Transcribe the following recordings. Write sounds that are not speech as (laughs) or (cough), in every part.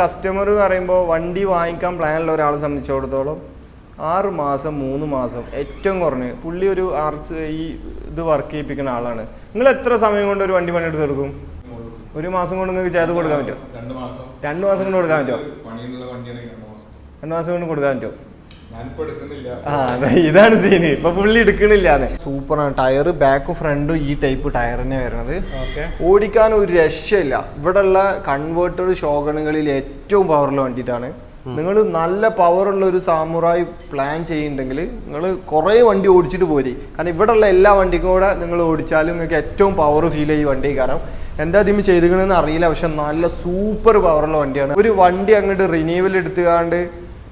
Customer എന്ന് പറയുമ്പോൾ വണ്ടി വാങ്ങിക്കാൻ പ്ലാനുള്ള ഒരാളെ സംബന്ധിച്ചിടത്തോളം ആറ് മാസം മൂന്ന് മാസം ഏറ്റവും കുറഞ്ഞ് പുള്ളി ഒരു ആർച്ച് ഈ ഇത് വർക്ക് ചെയ്യിപ്പിക്കുന്ന ആളാണ്. നിങ്ങൾ എത്ര സമയം കൊണ്ട് ഒരു വണ്ടി പണിയെടുത്ത് കൊടുക്കും ഒരു മാസം കൊണ്ട് നിങ്ങൾക്ക് ചെയ്ത് കൊടുക്കാൻ പറ്റുമോ? രണ്ട് മാസം. കൊണ്ട് കൊടുക്കാൻ പറ്റുമോ? രണ്ട് മാസം കൊണ്ട് കൊടുക്കാൻ പറ്റുമോ? ഇതാണ് സീന് ഇപ്പൊ പുള്ളി എടുക്കണില്ലാന്ന്. സൂപ്പറാണ്. ടയർ ബാക്കും ഫ്രണ്ടും ഈ ടൈപ്പ് ടയർ തന്നെ വരുന്നത് ഓടിക്കാൻ ഒരു രക്ഷയില്ല. ഉള്ള കൺവേർട്ടഡ് ഷോഗണുകളിൽ ഏറ്റവും പവറുള്ള വണ്ടിയിട്ടാണ്. നിങ്ങൾ നല്ല പവറുള്ള ഒരു സാമുറായി പ്ലാൻ ചെയ്യുന്നുണ്ടെങ്കിൽ നിങ്ങൾ കുറേ വണ്ടി ഓടിച്ചിട്ട് പോരി. കാരണം ഇവിടെയുള്ള എല്ലാ വണ്ടിക്കും കൂടെ നിങ്ങൾ ഓടിച്ചാലും നിങ്ങൾക്ക് ഏറ്റവും പവർ ഫീൽ ചെയ്യും വണ്ടി. കാരണം എന്താ ഇതിന് ചെയ്തിരിക്കണമെന്ന് അറിയില്ല. പക്ഷെ നല്ല സൂപ്പർ പവറുള്ള വണ്ടിയാണ്. ഒരു വണ്ടി അങ്ങോട്ട് റിന്യൂവൽ എടുത്തുകാണ്ട്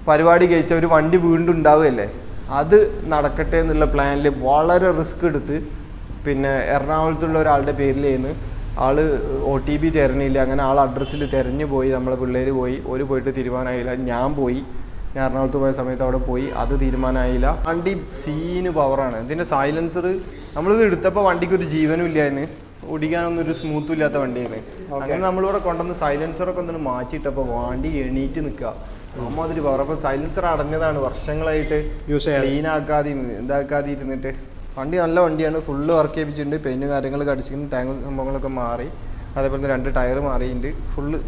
പരിപാടി കഴിച്ച ഒരു വണ്ടി വീണ്ടും ഉണ്ടാവുകയല്ലേ? അത് നടക്കട്ടെ എന്നുള്ള പ്ലാനിൽ വളരെ റിസ്ക് എടുത്ത് പിന്നെ എറണാകുളത്തുള്ള ഒരാളുടെ പേരിൽ പേരിലേന്ന് ആൾ ഒ ടി പി തിരഞ്ഞില്ല. അങ്ങനെ ആൾ അഡ്രസ്സിൽ തിരഞ്ഞു പോയി. നമ്മളെ പിള്ളേർ പോയി. ഒരു പോയിട്ട് തീരുമാനമായില്ല. ഞാൻ പോയി. ഞാൻ എറണാകുളത്ത് പോയ സമയത്ത് അവിടെ പോയി. അത് തീരുമാനമായില്ല. വണ്ടി സീന് പവറാണ് ഇതിന്റെ സൈലൻസർ നമ്മളിത് എടുത്തപ്പോൾ വണ്ടിക്ക് ഒരു ജീവനും ഇല്ലായിരുന്നു ഓടിക്കാനൊന്നും ഒരു സ്മൂത്തും ഇല്ലാത്ത വണ്ടിയായിരുന്നു അങ്ങനെ നമ്മളിവിടെ കൊണ്ടുവന്ന് സൈലൻസറൊക്കെ ഒന്ന് മാറ്റിയിട്ടപ്പോൾ വണ്ടി എണീറ്റ് നിൽക്കുക അമ്മാതിരി പവർ അപ്പോൾ സൈലൻസർ അടഞ്ഞതാണ്. വർഷങ്ങളായിട്ട് യൂസ് ചെയ്യാൻ ക്ലീൻ ആക്കാതെ ഇതാക്കാതെ ഇരുന്നിട്ട്. വണ്ടി നല്ല വണ്ടിയാണ്. Full work ചെയ്യിപ്പിച്ചിട്ടുണ്ട്. പെയിന്റും കാര്യങ്ങളൊക്കെ അടിച്ചിട്ടുണ്ട്. ടാങ്ക് സംഭവങ്ങളൊക്കെ മാറി. അതേപോലെ തന്നെ രണ്ട് ടയർ മാറിയിട്ടുണ്ട്. ഫുള്ള്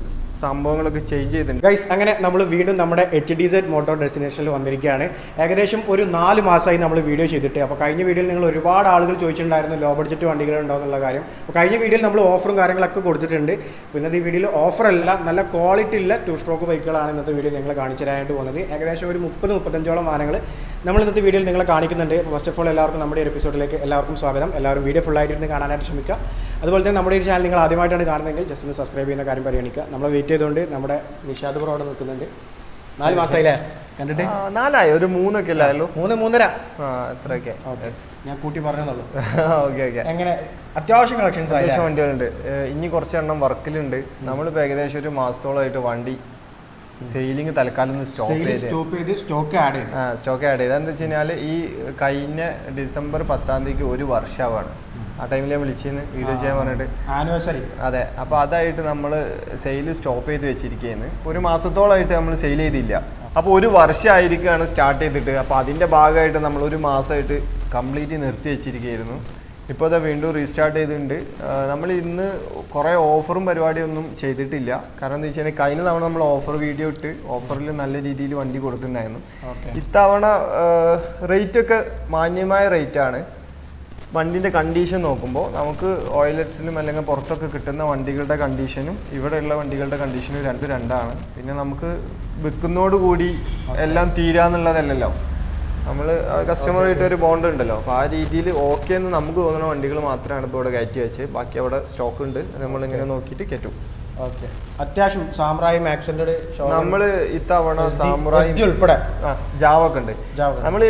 സംഭവങ്ങളൊക്കെ ചേഞ്ച് ചെയ്തിട്ടുണ്ട്. ഗൈസ് അങ്ങനെ നമ്മൾ വീണ്ടും നമ്മുടെ എച്ച് ഡി സെറ്റ് മോട്ടോർ ഡെസ്റ്റിനേഷനിൽ വന്നിരിക്കുകയാണ് ഏകദേശം ഒരു നാല് മാസമായി നമ്മൾ വീഡിയോ ചെയ്തിട്ട്. അപ്പോൾ കഴിഞ്ഞ വീഡിയോയിൽ നിങ്ങൾ ഒരുപാട് ആളുകൾ ചോദിച്ചിട്ടുണ്ടായിരുന്നു ലോ ബഡ്ജറ്റ് വണ്ടികൾ ഉണ്ടോ എന്നുള്ള കാര്യം. അപ്പോൾ കഴിഞ്ഞ വീഡിയോയിൽ നമ്മൾ ഓഫറും കാര്യങ്ങളൊക്കെ കൊടുത്തിട്ടുണ്ട്. ഇന്നത്തെ ഈ വീഡിയോയിൽ ഓഫറല്ല നല്ല ക്വാളിറ്റി ഉള്ള ടു സ്ട്രോക്ക് ബൈക്കുകളാണ് ഇന്നത്തെ വീഡിയോ നിങ്ങൾ കാണിച്ചു തരാനായിട്ട് പോകുന്നത്. ഏകദേശം ഒരു മുപ്പത് മുപ്പത്തഞ്ചോളം വാഹനങ്ങൾ നമ്മൾ ഇന്നത്തെ വീഡിയോയിൽ നിങ്ങളെ കാണിക്കുന്നുണ്ട്. അപ്പോൾ ഫസ്റ്റ് ഓഫ് ഓൾ എല്ലാവർക്കും നമ്മുടെ ഒരു എപ്പിസോഡിലേക്ക് എല്ലാവർക്കും സ്വാഗതം. എല്ലാവരും വീഡിയോ ഫുൾ ആയിട്ട് ഇരുന്ന് കാണാനായിട്ട് ശ്രമിക്കുക. അതുപോലെ തന്നെ നമ്മുടെ ഈ ചാനൽ നിങ്ങൾ ആദ്യമായിട്ടാണ് കാണുന്നതെങ്കിൽ ജസ്റ്റ് ഒന്ന് സബ്സ്ക്രൈബ് ചെയ്യുന്ന കാര്യം പരിഗണിക്കുക. നമ്മൾ വെയിറ്റ് ചെയ്തുകൊണ്ട് നമ്മുടെ നിഷാദ് പുറം അവിടെ നിൽക്കുന്നുണ്ട്. നാല് മാസമായില്ലേ? കണ്ടിട്ട്? നാലായി. ഒരു മൂന്നൊക്കെ അല്ലായല്ലോ മൂന്ന് മൂന്നര. ആ എത്രയൊക്കെ ഞാൻ കൂട്ടി പറഞ്ഞെന്നുള്ളൂ. (laughs) ഓക്കെ ഓക്കെ എങ്ങനെ? അത്യാവശ്യം കളക്ഷൻസ് അത്യാവശ്യം വണ്ടികളുണ്ട്. ഇനി കുറച്ചെണ്ണം വർക്കിലുണ്ട് നമ്മളിപ്പോൾ ഏകദേശം ഒരു മാസത്തോളമായിട്ട് വണ്ടി സെയിലിംഗ് തൽക്കാലം ഒന്ന് സ്റ്റോപ്പ് ചെയ്ത്. സ്റ്റോപ്പ് ചെയ്ത് സ്റ്റോക്ക് ആഡ് ചെയ്ത്. സ്റ്റോക്ക് ആഡ് ചെയ്ത്. എന്താ വെച്ച് കഴിഞ്ഞാൽ ഈ കഴിഞ്ഞ ഡിസംബർ പത്താം തീയതിക്ക് ഒരു വർഷമാണ് ആ ടൈമിൽ ഞാൻ വിളിച്ചിരുന്നു. വീഡിയോ ചെയ്യാൻ പറഞ്ഞിട്ട്. ആനിവേഴ്സറി. അതെ അപ്പോൾ അതായിട്ട് നമ്മൾ സെയിൽ സ്റ്റോപ്പ് ചെയ്ത് വെച്ചിരിക്കുകയാണ് ഒരു മാസത്തോളമായിട്ട് നമ്മൾ സെയിൽ ചെയ്തില്ല. അപ്പോൾ ഒരു വർഷമായിരിക്കുകയാണ് സ്റ്റാർട്ട് ചെയ്തിട്ട്. അപ്പോൾ അതിന്റെ ഭാഗമായിട്ട് നമ്മൾ ഒരു മാസമായിട്ട് കംപ്ലീറ്റ് നിർത്തി വെച്ചിരിക്കുകയായിരുന്നു. ഇപ്പോൾ അത് വീണ്ടും റീസ്റ്റാർട്ട് ചെയ്തിട്ടുണ്ട്. നമ്മൾ ഇന്ന് കുറേ ഓഫറും പരിപാടിയൊന്നും ചെയ്തിട്ടില്ല. കാരണം എന്താ വെച്ച് കഴിഞ്ഞാൽ കഴിഞ്ഞ തവണ നമ്മൾ ഓഫർ വീഡിയോ ഇട്ട് ഓഫറിൽ നല്ല രീതിയിൽ വണ്ടി കൊടുത്തിട്ടുണ്ടായിരുന്നു. ഇത്തവണ റേറ്റൊക്കെ മാന്യമായ റേറ്റ് ആണ്. വണ്ടിന്റെ കണ്ടീഷൻ നോക്കുമ്പോൾ നമുക്ക് ഓയിലറ്റ്സിനും അല്ലെങ്കിൽ പുറത്തൊക്കെ കിട്ടുന്ന വണ്ടികളുടെ കണ്ടീഷനും ഇവിടെയുള്ള വണ്ടികളുടെ കണ്ടീഷനും രണ്ട് രണ്ടാണ്. പിന്നെ നമുക്ക് വിൽക്കുന്നതോടുകൂടി എല്ലാം തീരാന്നുള്ളതല്ലല്ലോ. നമ്മൾ കസ്റ്റമറായിട്ട് ഒരു ബോണ്ട് ഉണ്ടല്ലോ. അപ്പോൾ ആ രീതിയിൽ ഓക്കെ എന്ന് നമുക്ക് തോന്നുന്ന വണ്ടികൾ മാത്രമാണ് ഇപ്പോൾ ഇവിടെ കയറ്റി വെച്ച് ബാക്കി അവിടെ സ്റ്റോക്ക് ഉണ്ട്. നമ്മൾ ഇങ്ങനെ നോക്കിയിട്ട് കയറ്റും. ഓക്കെ അത്യാവശ്യം സാമ്രായി മാക്സിന്റെ നമ്മൾ ഇത്തവണ സാമുറായി ഉൾപ്പെടെ. ആ ജാവ ഒക്കെ ഉണ്ട്. നമ്മൾ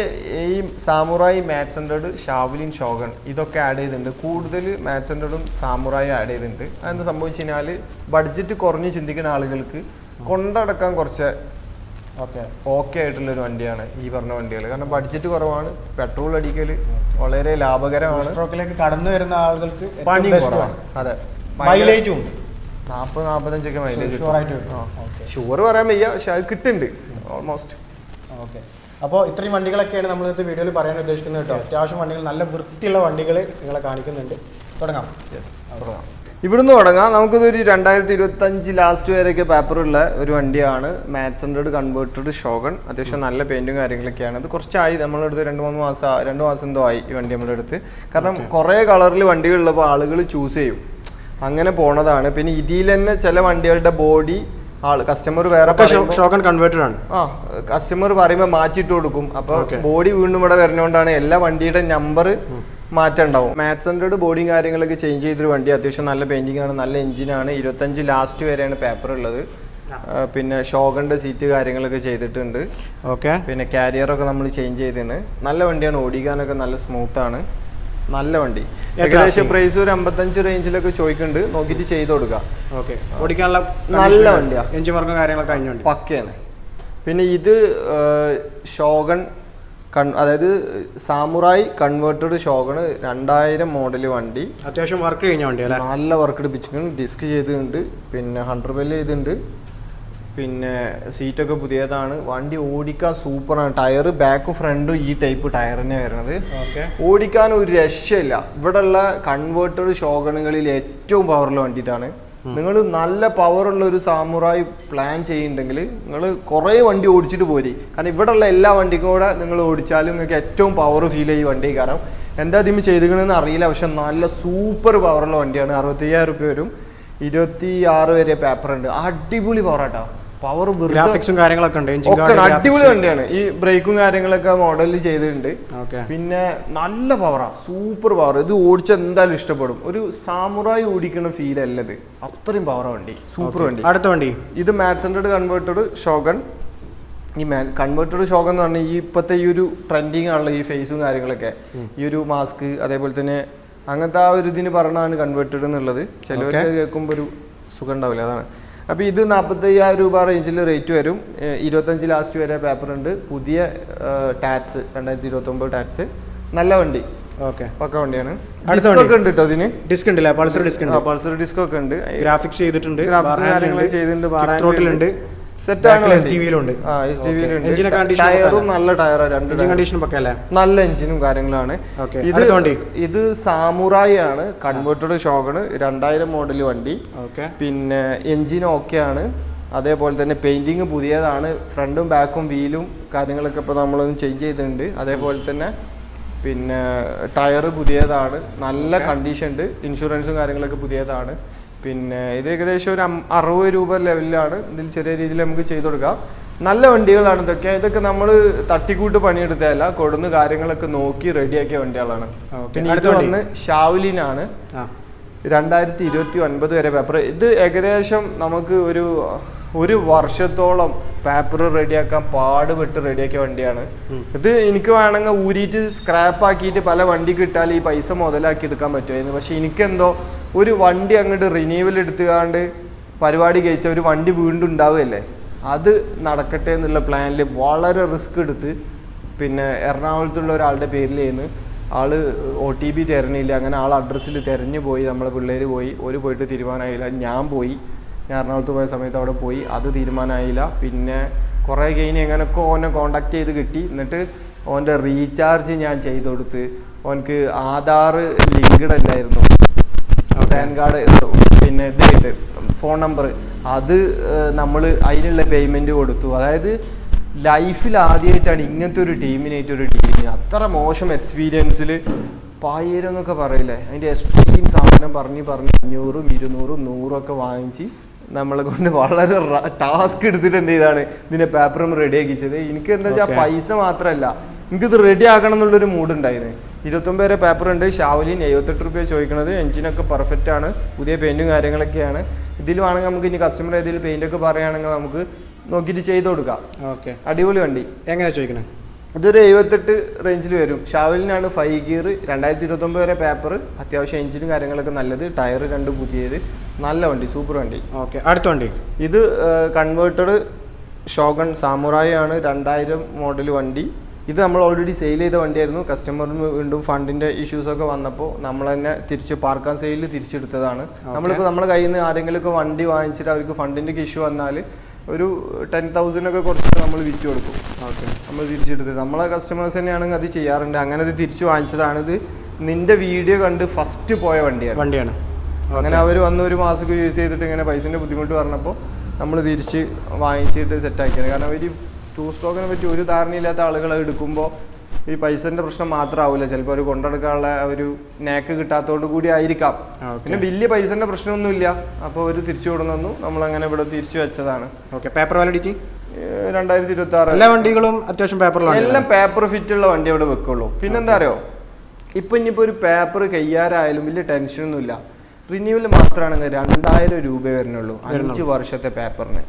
ഈ സാമുറായി ഹൺഡ്രഡ് ഷാവലിൻ ഷോഗൺ ഇതൊക്കെ ആഡ് ചെയ്തിട്ടുണ്ട്. കൂടുതൽ ഹൺഡ്രഡും സാമുറായും ആഡ് ചെയ്തിട്ടുണ്ട്. അതെന്താ സംഭവിച്ചു കഴിഞ്ഞാൽ ബഡ്ജറ്റ് കുറഞ്ഞ് ചിന്തിക്കുന്ന ആളുകൾക്ക് കൊണ്ടടക്കാൻ കുറച്ച് ഓക്കെ. ഓക്കെ ആയിട്ടുള്ളൊരു വണ്ടിയാണ് ഈ പറഞ്ഞ വണ്ടികൾ കാരണം ബഡ്ജറ്റ് കുറവാണ്. പെട്രോൾ അടിക്കൽ വളരെ ലാഭകരമാണ്. സ്ട്രോക്കിലേക്ക് കടന്നു വരുന്ന ആളുകൾക്ക് പണി കുറവാണ്. അതെ. മൈലേജും നാൽപ്പത് നാൽപ്പത്തഞ്ചൊക്കെ മൈലേജ് ഷുവർ പറയാൻ വയ്യ പക്ഷെ അത് കിട്ടുന്നുണ്ട്. ഓൾമോസ്റ്റ് ഓക്കെ അപ്പോൾ ഇത്രയും വണ്ടികളൊക്കെയാണ് നമ്മൾ ഇന്നത്തെ വീഡിയോയിൽ പറയാൻ ഉദ്ദേശിക്കുന്നത് കേട്ടോ. അത്യാവശ്യം വണ്ടികൾ നല്ല വൃത്തിയുള്ള വണ്ടികൾ നിങ്ങളെ കാണിക്കുന്നുണ്ട്. തുടങ്ങാം. യെസ് തുടങ്ങാം. ഇവിടുന്ന് തുടങ്ങാം. നമുക്കിതൊരു രണ്ടായിരത്തി ഇരുപത്തഞ്ച് ലാസ്റ്റ് വരെയൊക്കെ പേപ്പറുള്ള ഒരു വണ്ടിയാണ്. മാത്സ് ഹൺഡ്രഡ് കൺവേർട്ടഡ് ഷോഗൺ അത്യാവശ്യം നല്ല പെയിന്റും കാര്യങ്ങളൊക്കെയാണ്. ഇത് കുറച്ചായി. നമ്മളെടുത്ത് രണ്ട് മൂന്ന് മാസം രണ്ട് മാസം എന്തോ ആയി ഈ വണ്ടി നമ്മുടെ അടുത്ത്. കാരണം കുറേ കളറിൽ വണ്ടികളുള്ളപ്പോൾ ആളുകൾ ചൂസ് ചെയ്യും. അങ്ങനെ പോണതാണ്. പിന്നെ ഇതിൽ തന്നെ ചില വണ്ടികളുടെ ബോഡി ആൾ കസ്റ്റമർ വേറെ ഷോക്കൺ കൺവേർട്ടഡ് ആണ്. ആ കസ്റ്റമർ പറയുമ്പോൾ മാറ്റിയിട്ട് കൊടുക്കും. അപ്പോൾ ബോഡി വീണ്ടും ഇവിടെ വരുന്നതുകൊണ്ടാണ് എല്ലാ വണ്ടിയുടെ നമ്പർ മാറ്റം ഉണ്ടാവും. മാറ്റ് ഹൺഡ്രഡ് ബോഡിയും കാര്യങ്ങളൊക്കെ ചേഞ്ച് ചെയ്തൊരു വണ്ടി അത്യാവശ്യം നല്ല പെയിന്റിംഗ് ആണ് നല്ല എഞ്ചിനാണ് ഇരുപത്തഞ്ച് ലാസ്റ്റ് വരെയാണ് പേപ്പർ ഉള്ളത്. പിന്നെ ഷോഗന്റെ സീറ്റ് കാര്യങ്ങളൊക്കെ ചെയ്തിട്ടുണ്ട്. ഓക്കെ പിന്നെ കാരിയറൊക്കെ നമ്മൾ ചേഞ്ച് ചെയ്തിട്ടുണ്ട് നല്ല വണ്ടിയാണ് ഓടിക്കാനൊക്കെ നല്ല സ്മൂത്ത് ആണ്. നല്ല വണ്ടി. ഏകദേശം പ്രൈസ് ഒരു അമ്പത്തഞ്ച് റേഞ്ചിലൊക്കെ ചോദിക്കുന്നുണ്ട്. നോക്കിയിട്ട് ചെയ്ത് കൊടുക്കാം. ഓക്കെ ഓടിക്കാനുള്ള നല്ല വണ്ടിയാണ് എഞ്ചിൻ വർക്കും കാര്യങ്ങളൊക്കെ കഴിഞ്ഞുണ്ട് പക്കയാണ്. പിന്നെ ഇത് ഷോഗൺ കൺ അതായത് സാമുറായി കൺവേർട്ടഡ് ഷോഗണ് രണ്ടായിരം മോഡൽ വണ്ടി. അത്യാവശ്യം വർക്ക് കഴിഞ്ഞ വണ്ടി അല്ലേ? നല്ല വർക്ക് എടുപ്പിച്ചിട്ടുണ്ട്. ഡിസ്ക് ചെയ്തിട്ടുണ്ട്. പിന്നെ ഹൺഡ്രഡ് ബെല്ല് ചെയ്തിട്ടുണ്ട്. പിന്നെ സീറ്റൊക്കെ പുതിയതാണ്. വണ്ടി ഓടിക്കാൻ സൂപ്പറാണ് ടയർ ബാക്കും ഫ്രണ്ടും ഈ ടൈപ്പ് ടയർ തന്നെ വരുന്നത്. ഓടിക്കാൻ ഒരു രക്ഷയില്ല. ഇവിടെയുള്ള കൺവേർട്ടഡ് ഷോഗണുകളിൽ ഏറ്റവും പവറുള്ള വണ്ടി ഇതാണ്. നിങ്ങൾ നല്ല പവറുള്ള ഒരു സാമുറായി പ്ലാൻ ചെയ്യുന്നുണ്ടെങ്കിൽ നിങ്ങൾ കുറേ വണ്ടി ഓടിച്ചിട്ട് പോരി. കാരണം ഇവിടെയുള്ള എല്ലാ വണ്ടിക്കും കൂടെ നിങ്ങൾ ഓടിച്ചാലും നിങ്ങൾക്ക് ഏറ്റവും പവർ ഫീൽ ചെയ്യും വണ്ടി കാരണം എന്താ ഇതിന് ചെയ്തിക്കണമെന്ന് അറിയില്ല. പക്ഷെ നല്ല സൂപ്പർ പവറുള്ള വണ്ടിയാണ്. അറുപത്തയ്യായിരം റുപ്യ വരും. ഇരുപത്തി ആറ് വരെ പേപ്പർ ഉണ്ട്. അടിപൊളി പവറാട്ടോ പവർ ഗ്രാഫിക്സും കാര്യങ്ങളൊക്കെ ഉണ്ട്. അടിപൊളി വണ്ടിയാണ്. ഈ ബ്രേക്കും കാര്യങ്ങളൊക്കെ മോഡലിൽ ചെയ്തിട്ടുണ്ട്. ഓക്കെ പിന്നെ നല്ല പവറാണ് സൂപ്പർ പവർ ഇത് ഓടിച്ച എന്തായാലും ഇഷ്ടപ്പെടും. ഒരു സാമുറായി ഓടിക്കുന്ന ഫീൽ അല്ലത് അത്രയും പവർ വണ്ടി. സൂപ്പർ വണ്ടി. അടുത്ത വണ്ടി. ഇത് മാറ്റ് സെന്റഡ് കൺവേർട്ടഡ് ഷോഗൺ ഈ മാൻ കൺവേർട്ടഡ് ഷോഗൺ എന്ന് പറഞ്ഞാൽ ഈ ഇപ്പോഴത്തെ ഈ ഒരു ട്രെൻഡിങ് ആണല്ലോ ഈ ഫേസും കാര്യങ്ങളൊക്കെ. ഈ ഒരു മാസ്ക് അതേപോലെ തന്നെ അങ്ങനത്തെ ആ ഒരു ഇതിന് പറഞ്ഞാണ് കൺവേർട്ടഡ് എന്നുള്ളത്. ചിലവർക്ക് കേൾക്കുമ്പോൾ ഒരു സുഖം ഉണ്ടാവില്ല. അതാണ്. അപ്പോൾ ഇത് നാൽപ്പത്തയ്യായിരം രൂപ റേഞ്ചിൽ റേറ്റ് വരും. ഇരുപത്തഞ്ച് ലാസ്റ്റ് വരെ പേപ്പർ ഉണ്ട്. പുതിയ ടാക്സ് രണ്ടായിരത്തി ഇരുപത്തൊമ്പത് ടാക്സ് നല്ല വണ്ടി. ഓക്കെ പക്ക വണ്ടിയാണ്. അടുത്ത ഡിസ്ക് ഉണ്ട് കേട്ടോ അതിന് ഡിസ്ക് ഉണ്ടല്ലേ പൾസർ ഡിസ്ക് ഉണ്ട്. പൾസർ ഡിസ്ക് ഒക്കെ ഉണ്ട്. ഗ്രാഫിക്സ് ചെയ്തിട്ടുണ്ട്. ഗ്രാഫിക്സ് കാര്യങ്ങൾ ചെയ്തിട്ടുണ്ട്. ത്രോട്ടിലുണ്ട് ടയറും നല്ല ടയറാണ് രണ്ട് കണ്ടീഷൻ നല്ല എഞ്ചിനും കാര്യങ്ങളാണ്. ഇത്. ഇത് സാമുറായി ആണ് കൺവേർട്ടഡ് ഷോഗണ് രണ്ടായിരം മോഡൽ വണ്ടി. ഓക്കെ പിന്നെ എഞ്ചിൻ ആണ്. അതേപോലെ തന്നെ പെയിന്റിങ് പുതിയതാണ്. ഫ്രണ്ടും ബാക്കും വീലും കാര്യങ്ങളൊക്കെ ഇപ്പോൾ നമ്മളൊന്ന് ചേഞ്ച് ചെയ്തിട്ടുണ്ട്. അതേപോലെ തന്നെ പിന്നെ ടയർ പുതിയതാണ്. നല്ല കണ്ടീഷൻ ഉണ്ട്. ഇൻഷുറൻസും കാര്യങ്ങളൊക്കെ പുതിയതാണ്. പിന്നെ ഇത് ഏകദേശം ഒരു അറുപത് രൂപ ലെവലിലാണ്. ഇതിൽ ചെറിയ രീതിയിൽ നമുക്ക് ചെയ്തു കൊടുക്കാം. നല്ല വണ്ടികളാണ് ഇതൊക്കെ. ഇതൊക്കെ നമ്മൾ തട്ടിക്കൂട്ട് പണിയെടുത്തതല്ല. കൊടുന്ന് കാര്യങ്ങളൊക്കെ നോക്കി റെഡിയാക്കിയ വണ്ടികളാണ്. പിന്നെ ഇത്. വന്ന് ഷാവുലിനാണ്. രണ്ടായിരത്തി ഇരുപത്തി ഒൻപത് വരെ പേപ്പർ. ഇത് ഏകദേശം നമുക്ക് ഒരു ഒരു വർഷത്തോളം പേപ്പർ റെഡിയാക്കാൻ പാടുപെട്ട് റെഡിയാക്കിയ വണ്ടിയാണ്. ഇത് എനിക്ക് വേണമെങ്കിൽ ഊരിയിട്ട് സ്ക്രാപ്പ് ആക്കിയിട്ട് പല വണ്ടി കിട്ടാൽ ഈ പൈസ മുതലാക്കി എടുക്കാൻ പറ്റുമായിരുന്നു. പക്ഷെ എനിക്കെന്തോ ഒരു വണ്ടി അങ്ങോട്ട് റിന്യൂവൽ എടുത്തുകാണ്ട് പരിപാടി കഴിച്ച ഒരു വണ്ടി വീണ്ടും ഉണ്ടാവുകയല്ലേ? അത് നടക്കട്ടെ എന്നുള്ള പ്ലാനിൽ വളരെ റിസ്ക് എടുത്ത് പിന്നെ എറണാകുളത്തുള്ള ഒരാളുടെ പേരിൽ ചെയ്യുന്നു ആൾ ഒ ടി പി തിരഞ്ഞില്ല. അങ്ങനെ ആൾ അഡ്രസ്സിൽ തിരഞ്ഞു പോയി. നമ്മളെ പിള്ളേർ പോയി. ഒരു പോയിട്ട് തീരുമാനമായില്ല. ഞാൻ പോയി. ഞാൻ എറണാകുളത്ത് പോയ സമയത്ത് അവിടെ പോയി. അത് തീരുമാനമായില്ല. പിന്നെ കുറേ കഴിഞ്ഞ് എങ്ങനെയൊക്കെ ഓനെ കോണ്ടാക്ട് ചെയ്ത് കിട്ടി. എന്നിട്ട് ഓന്റെ റീചാർജ് ഞാൻ ചെയ്ത് കൊടുത്ത്. ഓനക്ക് ആധാർ ലിങ്ക്ഡ് അല്ലായിരുന്നു. പാൻ കാർഡ് പിന്നെ ഇതായിട്ട് ഫോൺ നമ്പർ. അത് നമ്മൾ അതിനുള്ള പേയ്മെന്റ് കൊടുത്തു. അതായത് ലൈഫിൽ ആദ്യമായിട്ടാണ് ഇങ്ങനത്തെ ഒരു ടീമിനായിട്ട് ഒരു ടീമിന് അത്ര മോശം എക്സ്പീരിയൻസിൽ പായേരം എന്നൊക്കെ പറയില്ലേ? അതിന്റെ എക്സ്ട്രീം സാധനം പറഞ്ഞ് പറഞ്ഞ് അഞ്ഞൂറും ഇരുന്നൂറും നൂറും ഒക്കെ വാങ്ങിച്ച് നമ്മളെ കൊണ്ട് വളരെ ടാസ്ക് എടുത്തിട്ട് എന്ത് ചെയ്താണ്? ഇതിന്റെ പേപ്പറും റെഡി ആക്കിച്ചത്. എനിക്ക് എന്താ വെച്ചാൽ പൈസ മാത്രമല്ല എനിക്കിത് റെഡി ആക്കണം എന്നുള്ളൊരു മൂഡ് ഉണ്ടായിരുന്നു ഇരുപത്തൊമ്പത് വരെ പേപ്പർ ഉണ്ട് ഷാവലിൻ എഴുപത്തെട്ട് റുപ്യ ചോദിക്കുന്നത് എഞ്ചിനൊക്കെ പെർഫെക്റ്റ് ആണ്. പുതിയ പെയിന്റും കാര്യങ്ങളൊക്കെയാണ്. ഇതിൽ വേണമെങ്കിൽ നമുക്ക് ഇനി കസ്റ്റമർ ഏതിൽ പെയിന്റ് ഒക്കെ പറയുകയാണെങ്കിൽ നമുക്ക് നോക്കിയിട്ട് ചെയ്ത് കൊടുക്കാം. ഓക്കെ. അടിപൊളി വണ്ടി. എങ്ങനെ ചോദിക്കണേ? ഇതൊരു എഴുപത്തെട്ട് റേഞ്ചിൽ വരും. ഷാവലിനാണ് ഫൈവ് ഗിയർ രണ്ടായിരത്തി ഇരുപത്തൊമ്പത് വരെ പേപ്പർ അത്യാവശ്യം എഞ്ചിനും കാര്യങ്ങളൊക്കെ നല്ലത്. ടയർ രണ്ട് പുതിയത്. നല്ല വണ്ടി സൂപ്പർ വണ്ടി. ഓക്കെ. അടുത്ത വണ്ടി? ഇത് കൺവേർട്ടഡ് ഷോഗൺ സാമുറായി ആണ്. രണ്ടായിരം മോഡൽ വണ്ടി. ഇത് നമ്മൾ ഓൾറെഡി സെയിൽ ചെയ്ത വണ്ടിയായിരുന്നു. കസ്റ്റമറിന് വീണ്ടും ഫണ്ടിന്റെ ഇഷ്യൂസ് ഒക്കെ വന്നപ്പോൾ നമ്മൾ തന്നെ തിരിച്ച് പാർക്കാൻ സെയിലിൽ തിരിച്ചെടുത്തതാണ്. നമ്മളിപ്പോൾ നമ്മുടെ കയ്യിൽ നിന്ന് ആരെങ്കിലും ഒക്കെ വണ്ടി വാങ്ങിച്ചിട്ട് അവർക്ക് ഫണ്ടിന്റെ ഇഷ്യൂ വന്നാൽ ഒരു ടെൻ തൗസൻഡ് ഒക്കെ കുറച്ച് നമ്മൾ വിറ്റ് കൊടുക്കും. ഓക്കെ നമ്മൾ തിരിച്ചെടുത്തത്. നമ്മളെ കസ്റ്റമേഴ്സ് തന്നെയാണെങ്കിൽ അത് ചെയ്യാറുണ്ട്. അങ്ങനെ അത് തിരിച്ചു വാങ്ങിച്ചതാണ്. ഇത് നിന്റെ വീഡിയോ കണ്ട് ഫസ്റ്റ് പോയ വണ്ടിയാണ്. വണ്ടിയാണ്. അങ്ങനെ അവർ വന്ന് ഒരു മാസമൊക്കെ യൂസ് ചെയ്തിട്ട് ഇങ്ങനെ പൈസന്റെ ബുദ്ധിമുട്ട് പറഞ്ഞപ്പോൾ നമ്മൾ തിരിച്ച് വാങ്ങിച്ചിട്ട് സെറ്റാക്കിയത് കാരണം അവർ ടൂ സ്റ്റോക്കിനെ പറ്റി ഒരു ധാരണയില്ലാത്ത ആളുകൾ എടുക്കുമ്പോൾ ഈ പൈസന്റെ പ്രശ്നം മാത്രമാവില്ല ചിലപ്പോൾ അവർ കൊണ്ടെടുക്കാനുള്ള ഒരു നേക്ക് കിട്ടാത്തതുകൊണ്ട് കൂടി ആയിരിക്കാം. പിന്നെ വലിയ പൈസന്റെ പ്രശ്നമൊന്നുമില്ല. അപ്പോൾ ഒരു തിരിച്ചു കൊടുന്നു നമ്മളങ്ങനെ ഇവിടെ തിരിച്ചു വെച്ചതാണ്. ഓക്കെ. Paper validity? രണ്ടായിരത്തി ഇരുപത്തി ആറ് എല്ലാ വണ്ടികളും അത്യാവശ്യം പേപ്പറിലാണ് എല്ലാം പേപ്പർ ഫിറ്റ് ഉള്ള വണ്ടി അവിടെ വെക്കുള്ളൂ. പിന്നെന്താ അറിയോ? ഇപ്പൊ ഇനിയിപ്പോ ഒരു പേപ്പർ കയ്യാറായാലും വലിയ ടെൻഷനൊന്നുമില്ല. റിന്യൂവൽ മാത്രമാണെങ്കിൽ രണ്ടായിരം രൂപ വരുന്നുള്ളൂ. അഞ്ച് വർഷത്തെ പേപ്പറിന്.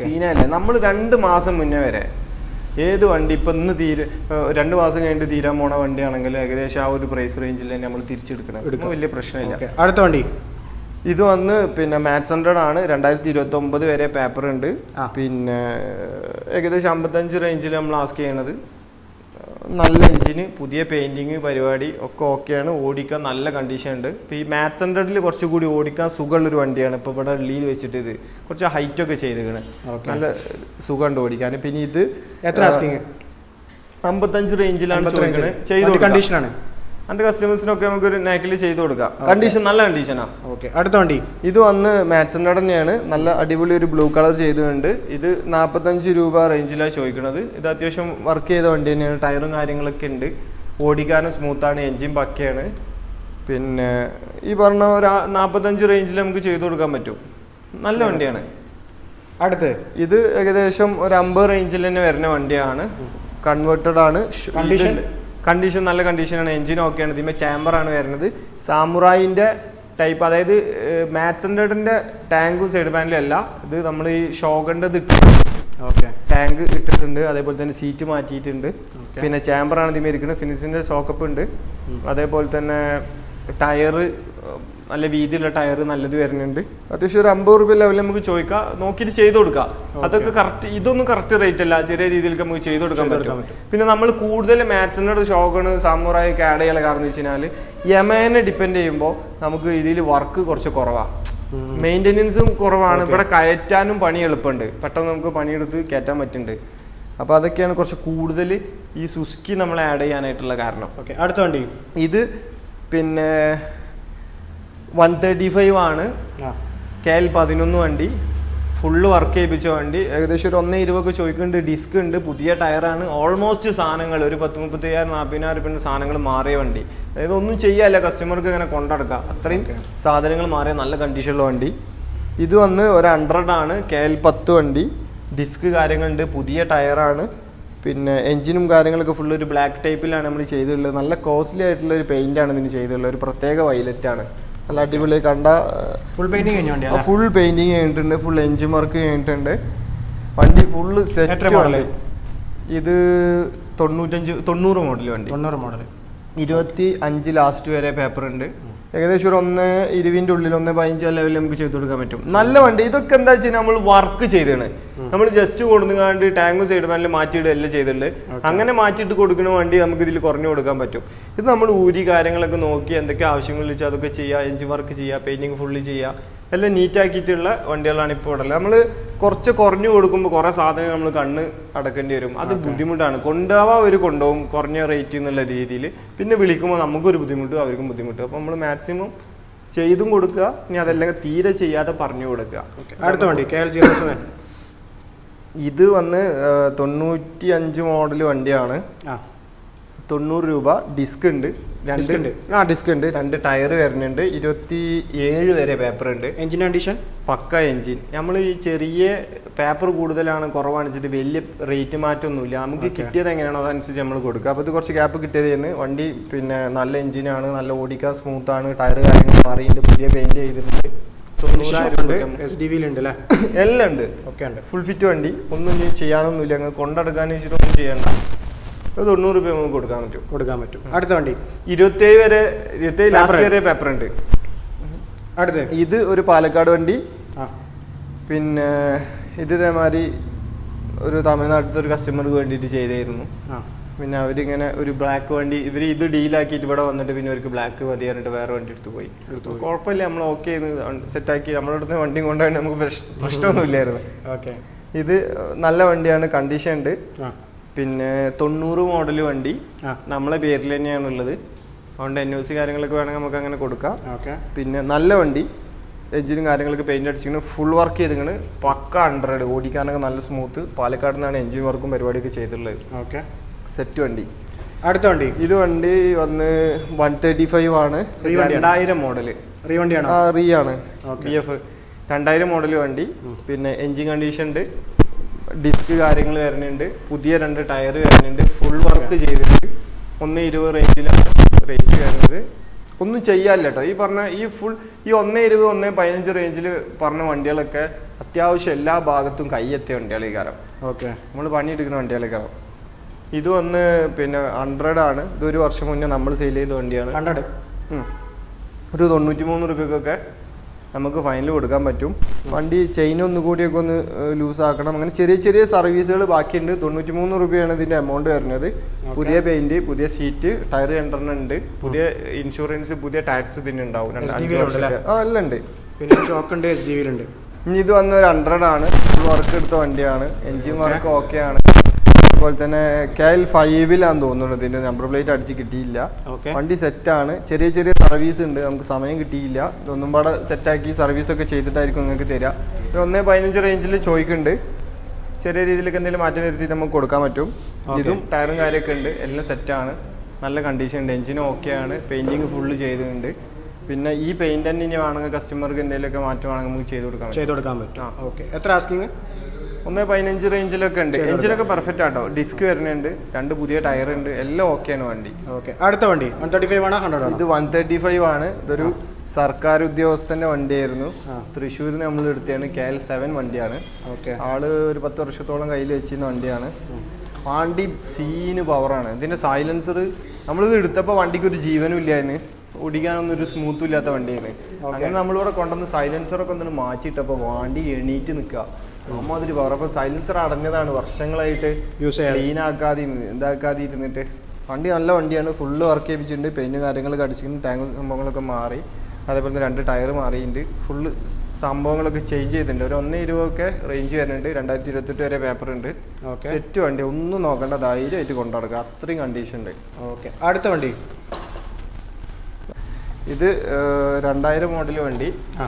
സീനല്ലേ നമ്മൾ രണ്ട് മാസം മുന്നേ വരെ. ഏത് വണ്ടി ഇപ്പൊ ഇന്ന് തീരെ രണ്ട് മാസം കഴിഞ്ഞിട്ട് തീരാൻ പോണ വണ്ടിയാണെങ്കിൽ ഏകദേശം ആ ഒരു പ്രൈസ് റേഞ്ചിൽ തന്നെ നമ്മൾ തിരിച്ചെടുക്കണം. വലിയ പ്രശ്നമില്ല. അടുത്ത വണ്ടി. ഇത് വന്ന് പിന്നെ മാത്സ് ഹൺഡ്രഡ് ആണ്. രണ്ടായിരത്തി ഇരുപത്തി ഒമ്പത് വരെ പേപ്പർ ഉണ്ട്. പിന്നെ ഏകദേശം അമ്പത്തഞ്ച് റേഞ്ചിൽ നമ്മൾ ആസ്ക് ചെയ്യണത്. നല്ല എഞ്ചിന് പുതിയ പെയിന്റിങ് പരിപാടി ഒക്കെ ഓക്കെയാണ് ഓടിക്കാൻ നല്ല കണ്ടീഷൻ ഉണ്ട്. ഇപ്പോൾ ഈ മാത്സ് ഹൺഡ്രഡിൽ കുറച്ചുകൂടി ഓടിക്കാൻ സുഖമുള്ളൊരു വണ്ടിയാണ് ഇപ്പോൾ ഇവിടെ ലീൽ വെച്ചിട്ട് ഇത്. കുറച്ച് ഹൈറ്റ് ഒക്കെ ചെയ്തിരിക്കണേ. നല്ല സുഖമുണ്ട് ഓടിക്കാൻ. പിന്നെ ഇത് എത്ര അമ്പത്തഞ്ച് റേഞ്ചിലാണ് കണ്ടീഷനാണ് ചെയ്ത് വണ്ടി അതിന്റെ കസ്റ്റമേഴ്സിനൊക്കെ നമുക്ക് ഒരു നാക്കിൽ ചെയ്ത് കൊടുക്കാം. കണ്ടീഷൻ നല്ല കണ്ടീഷനാ ഓക്കെ അടുത്ത വണ്ടി. ഇത് വന്ന് മാച്ചന്റെ തന്നെയാണ്. നല്ല അടിപൊളി ഒരു ബ്ലൂ കളർ ചെയ്തുകൊണ്ട് ഇത് നാൽപ്പത്തഞ്ച് രൂപ റേഞ്ചിലാണ് ചോദിക്കുന്നത് ഇത് അത്യാവശ്യം വർക്ക് ചെയ്ത വണ്ടി തന്നെയാണ്. ടയറും കാര്യങ്ങളൊക്കെ ഉണ്ട്. ഓടിക്കാനും സ്മൂത്താണ് എൻജിൻ പക്കയാണ്. പിന്നെ ഈ പറഞ്ഞ ഒരു നാൽപ്പത്തഞ്ച് റേഞ്ചിൽ നമുക്ക് ചെയ്തു കൊടുക്കാൻ പറ്റും. നല്ല വണ്ടിയാണ്. അടുത്ത്. ഇത് ഏകദേശം ഒരു അമ്പത് റേഞ്ചിൽ തന്നെ വരുന്ന വണ്ടിയാണ്. കൺവേർട്ടഡ് ആണ്. Condition? കണ്ടീഷൻ നല്ല കണ്ടീഷനാണ് എഞ്ചിൻ ഓക്കെയാണ് ഇതിന്മേൽ ചാമ്പറാണ് വരുന്നത്. സാമുറായിന്റെ ടൈപ്പ് അതായത് മാച്ചൻഡേഡിന്റെ ടാങ്കും സൈഡ് പാനിലല്ല ഇത് നമ്മൾ ഈ ഷോഗന്റെ ഓക്കെ ടാങ്ക് ഇട്ടിട്ടുണ്ട്. അതേപോലെ തന്നെ സീറ്റ് മാറ്റിയിട്ടുണ്ട്. പിന്നെ ചാമ്പറാണ് ഇതിന്മേൽ ഇരിക്കുന്നത്. ഫിനിഷിന്റെ സോക്കപ്പ് ഉണ്ട്. അതേപോലെ തന്നെ ടയറ് നല്ല വീതിയുള്ള ടയർ നല്ലത് വരുന്നുണ്ട്. അത്യാവശ്യം ഒരു അമ്പത് റുപ്യ ലെവലിൽ നമുക്ക് ചോദിക്കാം. നോക്കിയിട്ട് ചെയ്ത് കൊടുക്കാം. അതൊക്കെ കറക്റ്റ് ഇതൊന്നും കറക്റ്റ് റേറ്റ് അല്ല. ചെറിയ രീതിയിൽ നമുക്ക് ചെയ്ത് കൊടുക്കാൻ പറ്റും. പിന്നെ നമ്മൾ കൂടുതൽ മാച്ചിനോട് ഷോഗണ് സാമുറായി ആഡ് ചെയ്യാനുള്ള കാരണം എന്ന് വെച്ച് കഴിഞ്ഞാൽ യമേനെ ഡിപ്പെൻഡ് ചെയ്യുമ്പോൾ നമുക്ക് ഇതിൽ വർക്ക് കുറച്ച് കുറവാണ് മെയിന്റെനൻസും കുറവാണ്. ഇവിടെ കയറ്റാനും പണി എളുപ്പമുണ്ട് പെട്ടെന്ന് നമുക്ക് പണിയെടുത്ത് കയറ്റാൻ പറ്റുന്നുണ്ട്. അപ്പോൾ അതൊക്കെയാണ് കുറച്ച് കൂടുതൽ ഈ സുസ്കി നമ്മൾ ആഡ് ചെയ്യാനായിട്ടുള്ള കാരണം. ഓക്കെ. അടുത്ത വണ്ടി. ഇത് പിന്നെ വൺ തേർട്ടി ഫൈവ് ആണ്. കെ എൽ പതിനൊന്ന് വണ്ടി. ഫുള്ള് വർക്ക് ചെയ്യിപ്പിച്ച വണ്ടി. ഏകദേശം ഒരു ഒന്നേ ഇരുപതൊക്കെ ചോദിക്കുന്നുണ്ട്. ഡിസ്ക് ഉണ്ട്. പുതിയ ടയറാണ്. ഓൾമോസ്റ്റ് സാധനങ്ങൾ ഒരു പത്ത് മുപ്പത്തയ്യായിരം നാൽപ്പതിനായിരം രൂപ സാധനങ്ങൾ മാറിയ വണ്ടി. അതായത് ഒന്നും ചെയ്യാല്ല കസ്റ്റമർക്ക് ഇങ്ങനെ കൊണ്ടടക്കാം അത്രയും സാധനങ്ങൾ മാറിയ നല്ല കണ്ടീഷനുള്ള വണ്ടി. ഇത് വന്ന് ഒരു ഹൺഡ്രഡ് ആണ്. കെ എൽ പത്ത് വണ്ടി. ഡിസ്ക് കാര്യങ്ങളുണ്ട്. പുതിയ ടയറാണ്. പിന്നെ എഞ്ചിനും കാര്യങ്ങളൊക്കെ ഫുള്ള് ഒരു ബ്ലാക്ക് ടൈപ്പിലാണ് നമ്മൾ ചെയ്തിട്ടുള്ളത്. നല്ല കോസ്റ്റ്ലി ആയിട്ടുള്ള ഒരു പെയിന്റാണ് ഇതിന് ചെയ്തിട്ടുള്ളത്. ഒരു പ്രത്യേക വൈലറ്റാണ് ആണ്. നല്ല അടിപൊളി കണ്ട ഫുൾ പെയിന്റിങ് ഫുൾ പെയിന്റിങ് കഴിഞ്ഞിട്ടുണ്ട് ഫുൾ എഞ്ചിൻ വർക്ക് കഴിഞ്ഞിട്ടുണ്ട്. വണ്ടി ഫുള്ള് സെറ്റ്? വണ്ടി. ഇത് തൊണ്ണൂറ്റഞ്ച് തൊണ്ണൂറ് മോഡൽ വണ്ടി. തൊണ്ണൂറ് മോഡൽ ഇരുപത്തി അഞ്ച് ലാസ്റ്റ് വരെ പേപ്പർ ഉണ്ട്. ഏകദേശം ഒരു ഒന്ന് ഇരുവിന്റെ ഉള്ളിൽ ഒന്ന് പതിനഞ്ച് ലെവലിൽ നമുക്ക് ചെയ്ത് കൊടുക്കാൻ പറ്റും. നല്ല വണ്ടി. ഇതൊക്കെ എന്താ വെച്ചാൽ നമ്മൾ വർക്ക് ചെയ്താണ്. നമ്മൾ ജസ്റ്റ് കൊടുക്കാണ്ട് ടാങ്ക് സൈഡ് പാനൽ മാറ്റിയിടുക എല്ലാം ചെയ്തിട്ടുണ്ട്. അങ്ങനെ മാറ്റിയിട്ട് കൊടുക്കുന്ന വണ്ടി നമുക്ക് ഇതിൽ കുറഞ്ഞു കൊടുക്കാൻ പറ്റും. ഇത് നമ്മൾ ഊരി കാര്യങ്ങളൊക്കെ നോക്കി എന്തൊക്കെ ആവശ്യങ്ങൾ വെച്ചാൽ അതൊക്കെ ചെയ്യുക എഞ്ചിൻ വർക്ക് ചെയ്യുക പെയിന്റിങ് ഫുള്ളി ചെയ്യുക എല്ലാം നീറ്റ് ആക്കിയിട്ടുള്ള വണ്ടികളാണ് ഇപ്പോൾ ഉള്ളത്. നമ്മൾ കുറച്ച് കുറഞ്ഞു കൊടുക്കുമ്പോൾ കുറേ സാധനങ്ങൾ നമ്മൾ കണ്ണ് അടക്കേണ്ടി വരും. അത് ബുദ്ധിമുട്ടാണ്. കൊണ്ടുപോവാൻ അവർ കൊണ്ടുപോകും. കുറഞ്ഞ റേറ്റ് എന്നുള്ള രീതിയിൽ. പിന്നെ വിളിക്കുമ്പോൾ നമുക്കൊരു ബുദ്ധിമുട്ട് അവർക്കും ബുദ്ധിമുട്ട്. അപ്പോൾ നമ്മൾ മാക്സിമം ചെയ്തും കൊടുക്കുക. ഇനി അതല്ലെങ്കിൽ തീരെ ചെയ്യാതെ പറഞ്ഞു കൊടുക്കുക. അടുത്ത വണ്ടി കെ എൽ സീറോ സെവൻ ഇത് വന്ന് തൊണ്ണൂറ്റി അഞ്ച് മോഡൽ വണ്ടിയാണ്. ആ. തൊണ്ണൂറ് രൂപ ഡിസ്ക് ഉണ്ട്. രണ്ട്? ആ ഡിസ്ക് ഉണ്ട്. രണ്ട് ടയർ വരുന്നുണ്ട്. ഇരുപത്തി ഏഴ് വരെ പേപ്പർ ഉണ്ട്. എഞ്ചിൻ കണ്ടീഷൻ പക്ക എഞ്ചിൻ നമ്മൾ ഈ ചെറിയ പേപ്പർ കൂടുതലാണ് കുറവാണ് വെച്ചിട്ട് വലിയ റേറ്റ് മാറ്റമൊന്നുമില്ല. നമുക്ക് കിട്ടിയത് എങ്ങനെയാണോ അതനുസരിച്ച് നമ്മൾ കൊടുക്കുക. അപ്പോൾ ഇത് കുറച്ച് ഗ്യാപ്പ് കിട്ടിയത് എന്ന് വണ്ടി പിന്നെ നല്ല എഞ്ചിനാണ് നല്ല ഓടിക്കാൻ സ്മൂത്താണ് ആണ് ടയർ കാര്യങ്ങൾ മാറിയിട്ടുണ്ട് പുതിയ പെയിന്റ് ചെയ്തിട്ടുണ്ട്. എല്ലാം ഉണ്ട്. ഫുൾ ഫിറ്റ് വണ്ടി. ഒന്നും ചെയ്യാനൊന്നുമില്ല. അങ്ങ് കൊണ്ടെടുക്കാൻ വെച്ചിട്ടൊന്നും ചെയ്യണ്ട. അത് തൊണ്ണൂറ് രൂപ നമുക്ക് കൊടുക്കാൻ പറ്റും. കൊടുക്കാൻ പറ്റും. അടുത്ത വണ്ടി. ഇരുപത്തേഴ് വരെ ഇരുപത്തേഴ് ലാസ്റ്റ്. വരെ പേപ്പർ ഉണ്ട്. അടുത്ത. ഇത് ഒരു പാലക്കാട് വണ്ടി. പിന്നെ ഇത് ഇതേമാതിരി ഒരു തമിഴ്നാട്ടിലത്തെ ഒരു കസ്റ്റമർക്ക് വേണ്ടിയിട്ട് ചെയ്തായിരുന്നു. പിന്നെ അവരിങ്ങനെ ഒരു ബ്ലാക്ക് വണ്ടി ഇവർ ഇത് ഡീലാക്കിയിട്ട് ഇവിടെ വന്നിട്ട് പിന്നെ അവർക്ക് ബ്ലാക്ക് മതി പറഞ്ഞിട്ട് വേറെ വണ്ടി എടുത്ത് പോയി. കുഴപ്പമില്ല നമ്മൾ ഓക്കെ സെറ്റാക്കി നമ്മുടെ അടുത്ത് വണ്ടി കൊണ്ടുപോയി നമുക്ക് പ്രശ്- പ്രശ്നമൊന്നുമില്ലായിരുന്നു. (laughs) ഓക്കെ ഇത് നല്ല വണ്ടിയാണ് കണ്ടീഷൻ ഉണ്ട്. പിന്നെ തൊണ്ണൂറ് മോഡൽ വണ്ടി. നമ്മളെ പേരിൽ തന്നെയാണ് ഉള്ളത് അതുകൊണ്ട് എൻ ഒ സി കാര്യങ്ങളൊക്കെ വേണമെങ്കിൽ നമുക്ക് അങ്ങനെ കൊടുക്കാം. ഓക്കെ. പിന്നെ നല്ല വണ്ടി. എഞ്ചിനും കാര്യങ്ങളൊക്കെ പെയിന്റ് അടിച്ചിങ്ങനെ ഫുൾ വർക്ക് ചെയ്തിങ്ങനെ പക്ക ഹൺഡ്രഡ് ഓടിക്കാനൊക്കെ നല്ല സ്മൂത്ത് പാലക്കാട് നിന്നാണ് എഞ്ചിൻ വർക്കും പരിപാടിയൊക്കെ ചെയ്തിട്ടുള്ളത്. ഓക്കെ. സെറ്റ് വണ്ടി. അടുത്ത വണ്ടി? ഇത് വണ്ടി വന്ന് വൺ തേർട്ടി ഫൈവ് ആണ്? രണ്ടായിരം മോഡൽ റീ വണ്ടിയാണോ? ആ റീ ആണ്. ബി എഫ് രണ്ടായിരം മോഡൽ വണ്ടി. പിന്നെ എഞ്ചിൻ കണ്ടീഷൻ ഉണ്ട്. ഡിസ്ക് കാര്യങ്ങൾ വരുന്നുണ്ട്. പുതിയ രണ്ട് ടയർ വരുന്നുണ്ട്. ഫുൾ വർക്ക് ചെയ്തിട്ട് ഒന്ന് ഇരുപത് റേഞ്ചിലാണ് റേഞ്ച് വരുന്നത്. ഒന്നും ചെയ്യാല്ല കേട്ടോ ഈ പറഞ്ഞ ഈ ഫുൾ ഈ ഒന്ന് ഇരുപത് ഒന്ന് പതിനഞ്ച് റേഞ്ചിൽ പറഞ്ഞ വണ്ടികളൊക്കെ അത്യാവശ്യം എല്ലാ ഭാഗത്തും കൈയെത്തിയ വണ്ടികളീ കാരണം ഓക്കെ നമ്മൾ പണിയെടുക്കുന്ന വണ്ടികളീ കാരണം ഇത് വന്ന് പിന്നെ ഹൺഡ്രഡ് ആണ്. ഇത് ഒരു വർഷം മുന്നേ നമ്മൾ സെയിൽ ചെയ്ത വണ്ടിയാണ്. ഹൺഡ്രഡ് ഒരു തൊണ്ണൂറ്റി മൂന്ന് റുപ്യക്കൊക്കെ നമുക്ക് ഫൈനൽ കൊടുക്കാൻ പറ്റും. വണ്ടി ചെയിൻ ഒന്നുകൂടിയൊക്കെ ഒന്ന് ലൂസ് ആക്കണം അങ്ങനെ ചെറിയ ചെറിയ സർവീസുകൾ ബാക്കിയുണ്ട്. തൊണ്ണൂറ്റി മൂന്ന് രൂപയാണ് ഇതിന്റെ എമൗണ്ട് വരുന്നത്. പുതിയ പെയിന്റ് പുതിയ സീറ്റ് ടയർ രണ്ടെണ്ണം ഉണ്ട് പുതിയ ഇൻഷുറൻസ് പുതിയ ടാക്സ് ഇതിന് ഉണ്ടാവും ആ എല്ലാം ഉണ്ട്. പിന്നെ ഷോക്ക് ഉണ്ട് എസ് ജി വിയിലുണ്ട് ഇനി ഇത് വന്ന ഒരു ഹൺഡ്രഡ് ആണ്. ഫുൾ വർക്ക് എടുത്ത വണ്ടിയാണ്. എൻജിൻ വർക്ക് ഓക്കെ ആണ്. അതുപോലെ തന്നെ കെ എൽ ഫൈവിലാന്ന് തോന്നുന്നു ഇതിന്റെ നമ്പർ പ്ലേറ്റ് അടിച്ച് കിട്ടിയില്ല. വണ്ടി സെറ്റ് ആണ്. ചെറിയ ചെറിയ സർവീസ് ഉണ്ട്. നമുക്ക് സമയം കിട്ടിയില്ല. ഇതൊന്നും പാടെ സെറ്റാക്കി സർവീസ് ഒക്കെ ചെയ്തിട്ടായിരിക്കും നിങ്ങൾക്ക് തരിക ഒരു ഒന്നേ പതിനഞ്ച് റേഞ്ചിൽ ചോദിക്കുന്നുണ്ട് ചെറിയ രീതിയിലൊക്കെ എന്തെങ്കിലും മാറ്റം വരുത്തിയിട്ട് നമുക്ക് കൊടുക്കാൻ പറ്റും. ഇതും ടയറും കാര്യമൊക്കെ ഉണ്ട്. എല്ലാം സെറ്റാണ് നല്ല കണ്ടീഷൻ ഉണ്ട്. എഞ്ചിനും ഓക്കെ ആണ്. പെയിന്റിങ് ഫുള്ള് ചെയ്തിട്ടുണ്ട്. പിന്നെ ഈ പെയിന്റ് തന്നെ ഇനി വേണമെങ്കിൽ കസ്റ്റമർക്ക് എന്തെങ്കിലുമൊക്കെ മാറ്റം വേണമെങ്കിൽ നമുക്ക് ചെയ്ത് കൊടുക്കാം ചെയ്ത് കൊടുക്കാൻ പറ്റും. ആ. ഓക്കെ എത്ര ആസ്കിങ് ഒന്ന് പതിനഞ്ച് റേഞ്ചിലൊക്കെ ഉണ്ട്. എഞ്ചിനൊക്കെ പെർഫെക്റ്റ് ആട്ടോ. ഡിസ്ക് വരുന്നുണ്ട്. രണ്ട് പുതിയ ടയർ ഉണ്ട്. എല്ലാം ഓക്കെ ആണ് വണ്ടി. ഓക്കെ അടുത്ത വണ്ടി. വൺ തേർട്ടി ഫൈവ് ആണോ? ഹൺഡ്രഡ് ഇത് വൺ തേർട്ടി ഫൈവ് ആണ്. ഇതൊരു സർക്കാർ ഉദ്യോഗസ്ഥന്റെ വണ്ടിയായിരുന്നു. തൃശ്ശൂരിൽ നിന്ന് നമ്മൾ എടുത്തതാണ്. കെ എൽ സെവൻ വണ്ടിയാണ്. ഓക്കെ ആൾ ഒരു പത്ത് വർഷത്തോളം കയ്യിൽ വെച്ചിരുന്ന വണ്ടിയാണ്. വണ്ടി സീന് പവറാണ് ഇതിന്റെ സൈലൻസർ നമ്മളിത് എടുത്തപ്പോൾ വണ്ടിക്ക് ഒരു ജീവനും ഇല്ലായിരുന്നു. ഓടിക്കാനൊന്നും ഒരു സ്മൂത്തും ഇല്ലാത്ത വണ്ടിയായിരുന്നു. അങ്ങനെ നമ്മളിവിടെ കൊണ്ടുവന്ന് സൈലൻസറൊക്കെ ഒന്ന് മാറ്റിയിട്ടപ്പോൾ വണ്ടി എണീറ്റ് നിൽക്കുക. അമ്മാതിരി പവർ അപ്പോൾ സൈലൻസർ അടഞ്ഞതാണ്. വർഷങ്ങളായിട്ട് യൂസ് ചെയ്യാൻ ക്ലീൻ ആക്കാതെ ഇതാക്കാതെ ഇരുന്നിട്ട്. വണ്ടി നല്ല വണ്ടിയാണ്. Full work ചെയ്യിപ്പിച്ചിട്ടുണ്ട്. പെയിന്റും കാര്യങ്ങളൊക്കെ അടിച്ചിട്ടുണ്ട് ടാങ്ക് സംഭവങ്ങളൊക്കെ മാറി. അതേപോലെ തന്നെ രണ്ട് ടയർ മാറിയിട്ടുണ്ട്. ഫുള്ള് സംഭവങ്ങളൊക്കെ ചേഞ്ച് ചെയ്തിട്ടുണ്ട്. ഒരു ഒന്നേ ഇരുപതൊക്കെ റേഞ്ച് വരുന്നുണ്ട്. രണ്ടായിരത്തി ഇരുപത്തെട്ട് വരെ പേപ്പർ ഉണ്ട്. ഓക്കെ സെറ്റ് വണ്ടി. ഒന്നും നോക്കണ്ട. ധൈര്യമായിട്ട് കൊണ്ടുനടക്കുക. അത്രയും കണ്ടീഷൻ ഉണ്ട്. ഓക്കെ അടുത്ത വണ്ടി? ഇത് രണ്ടായിരം മോഡൽ വണ്ടി. ആ.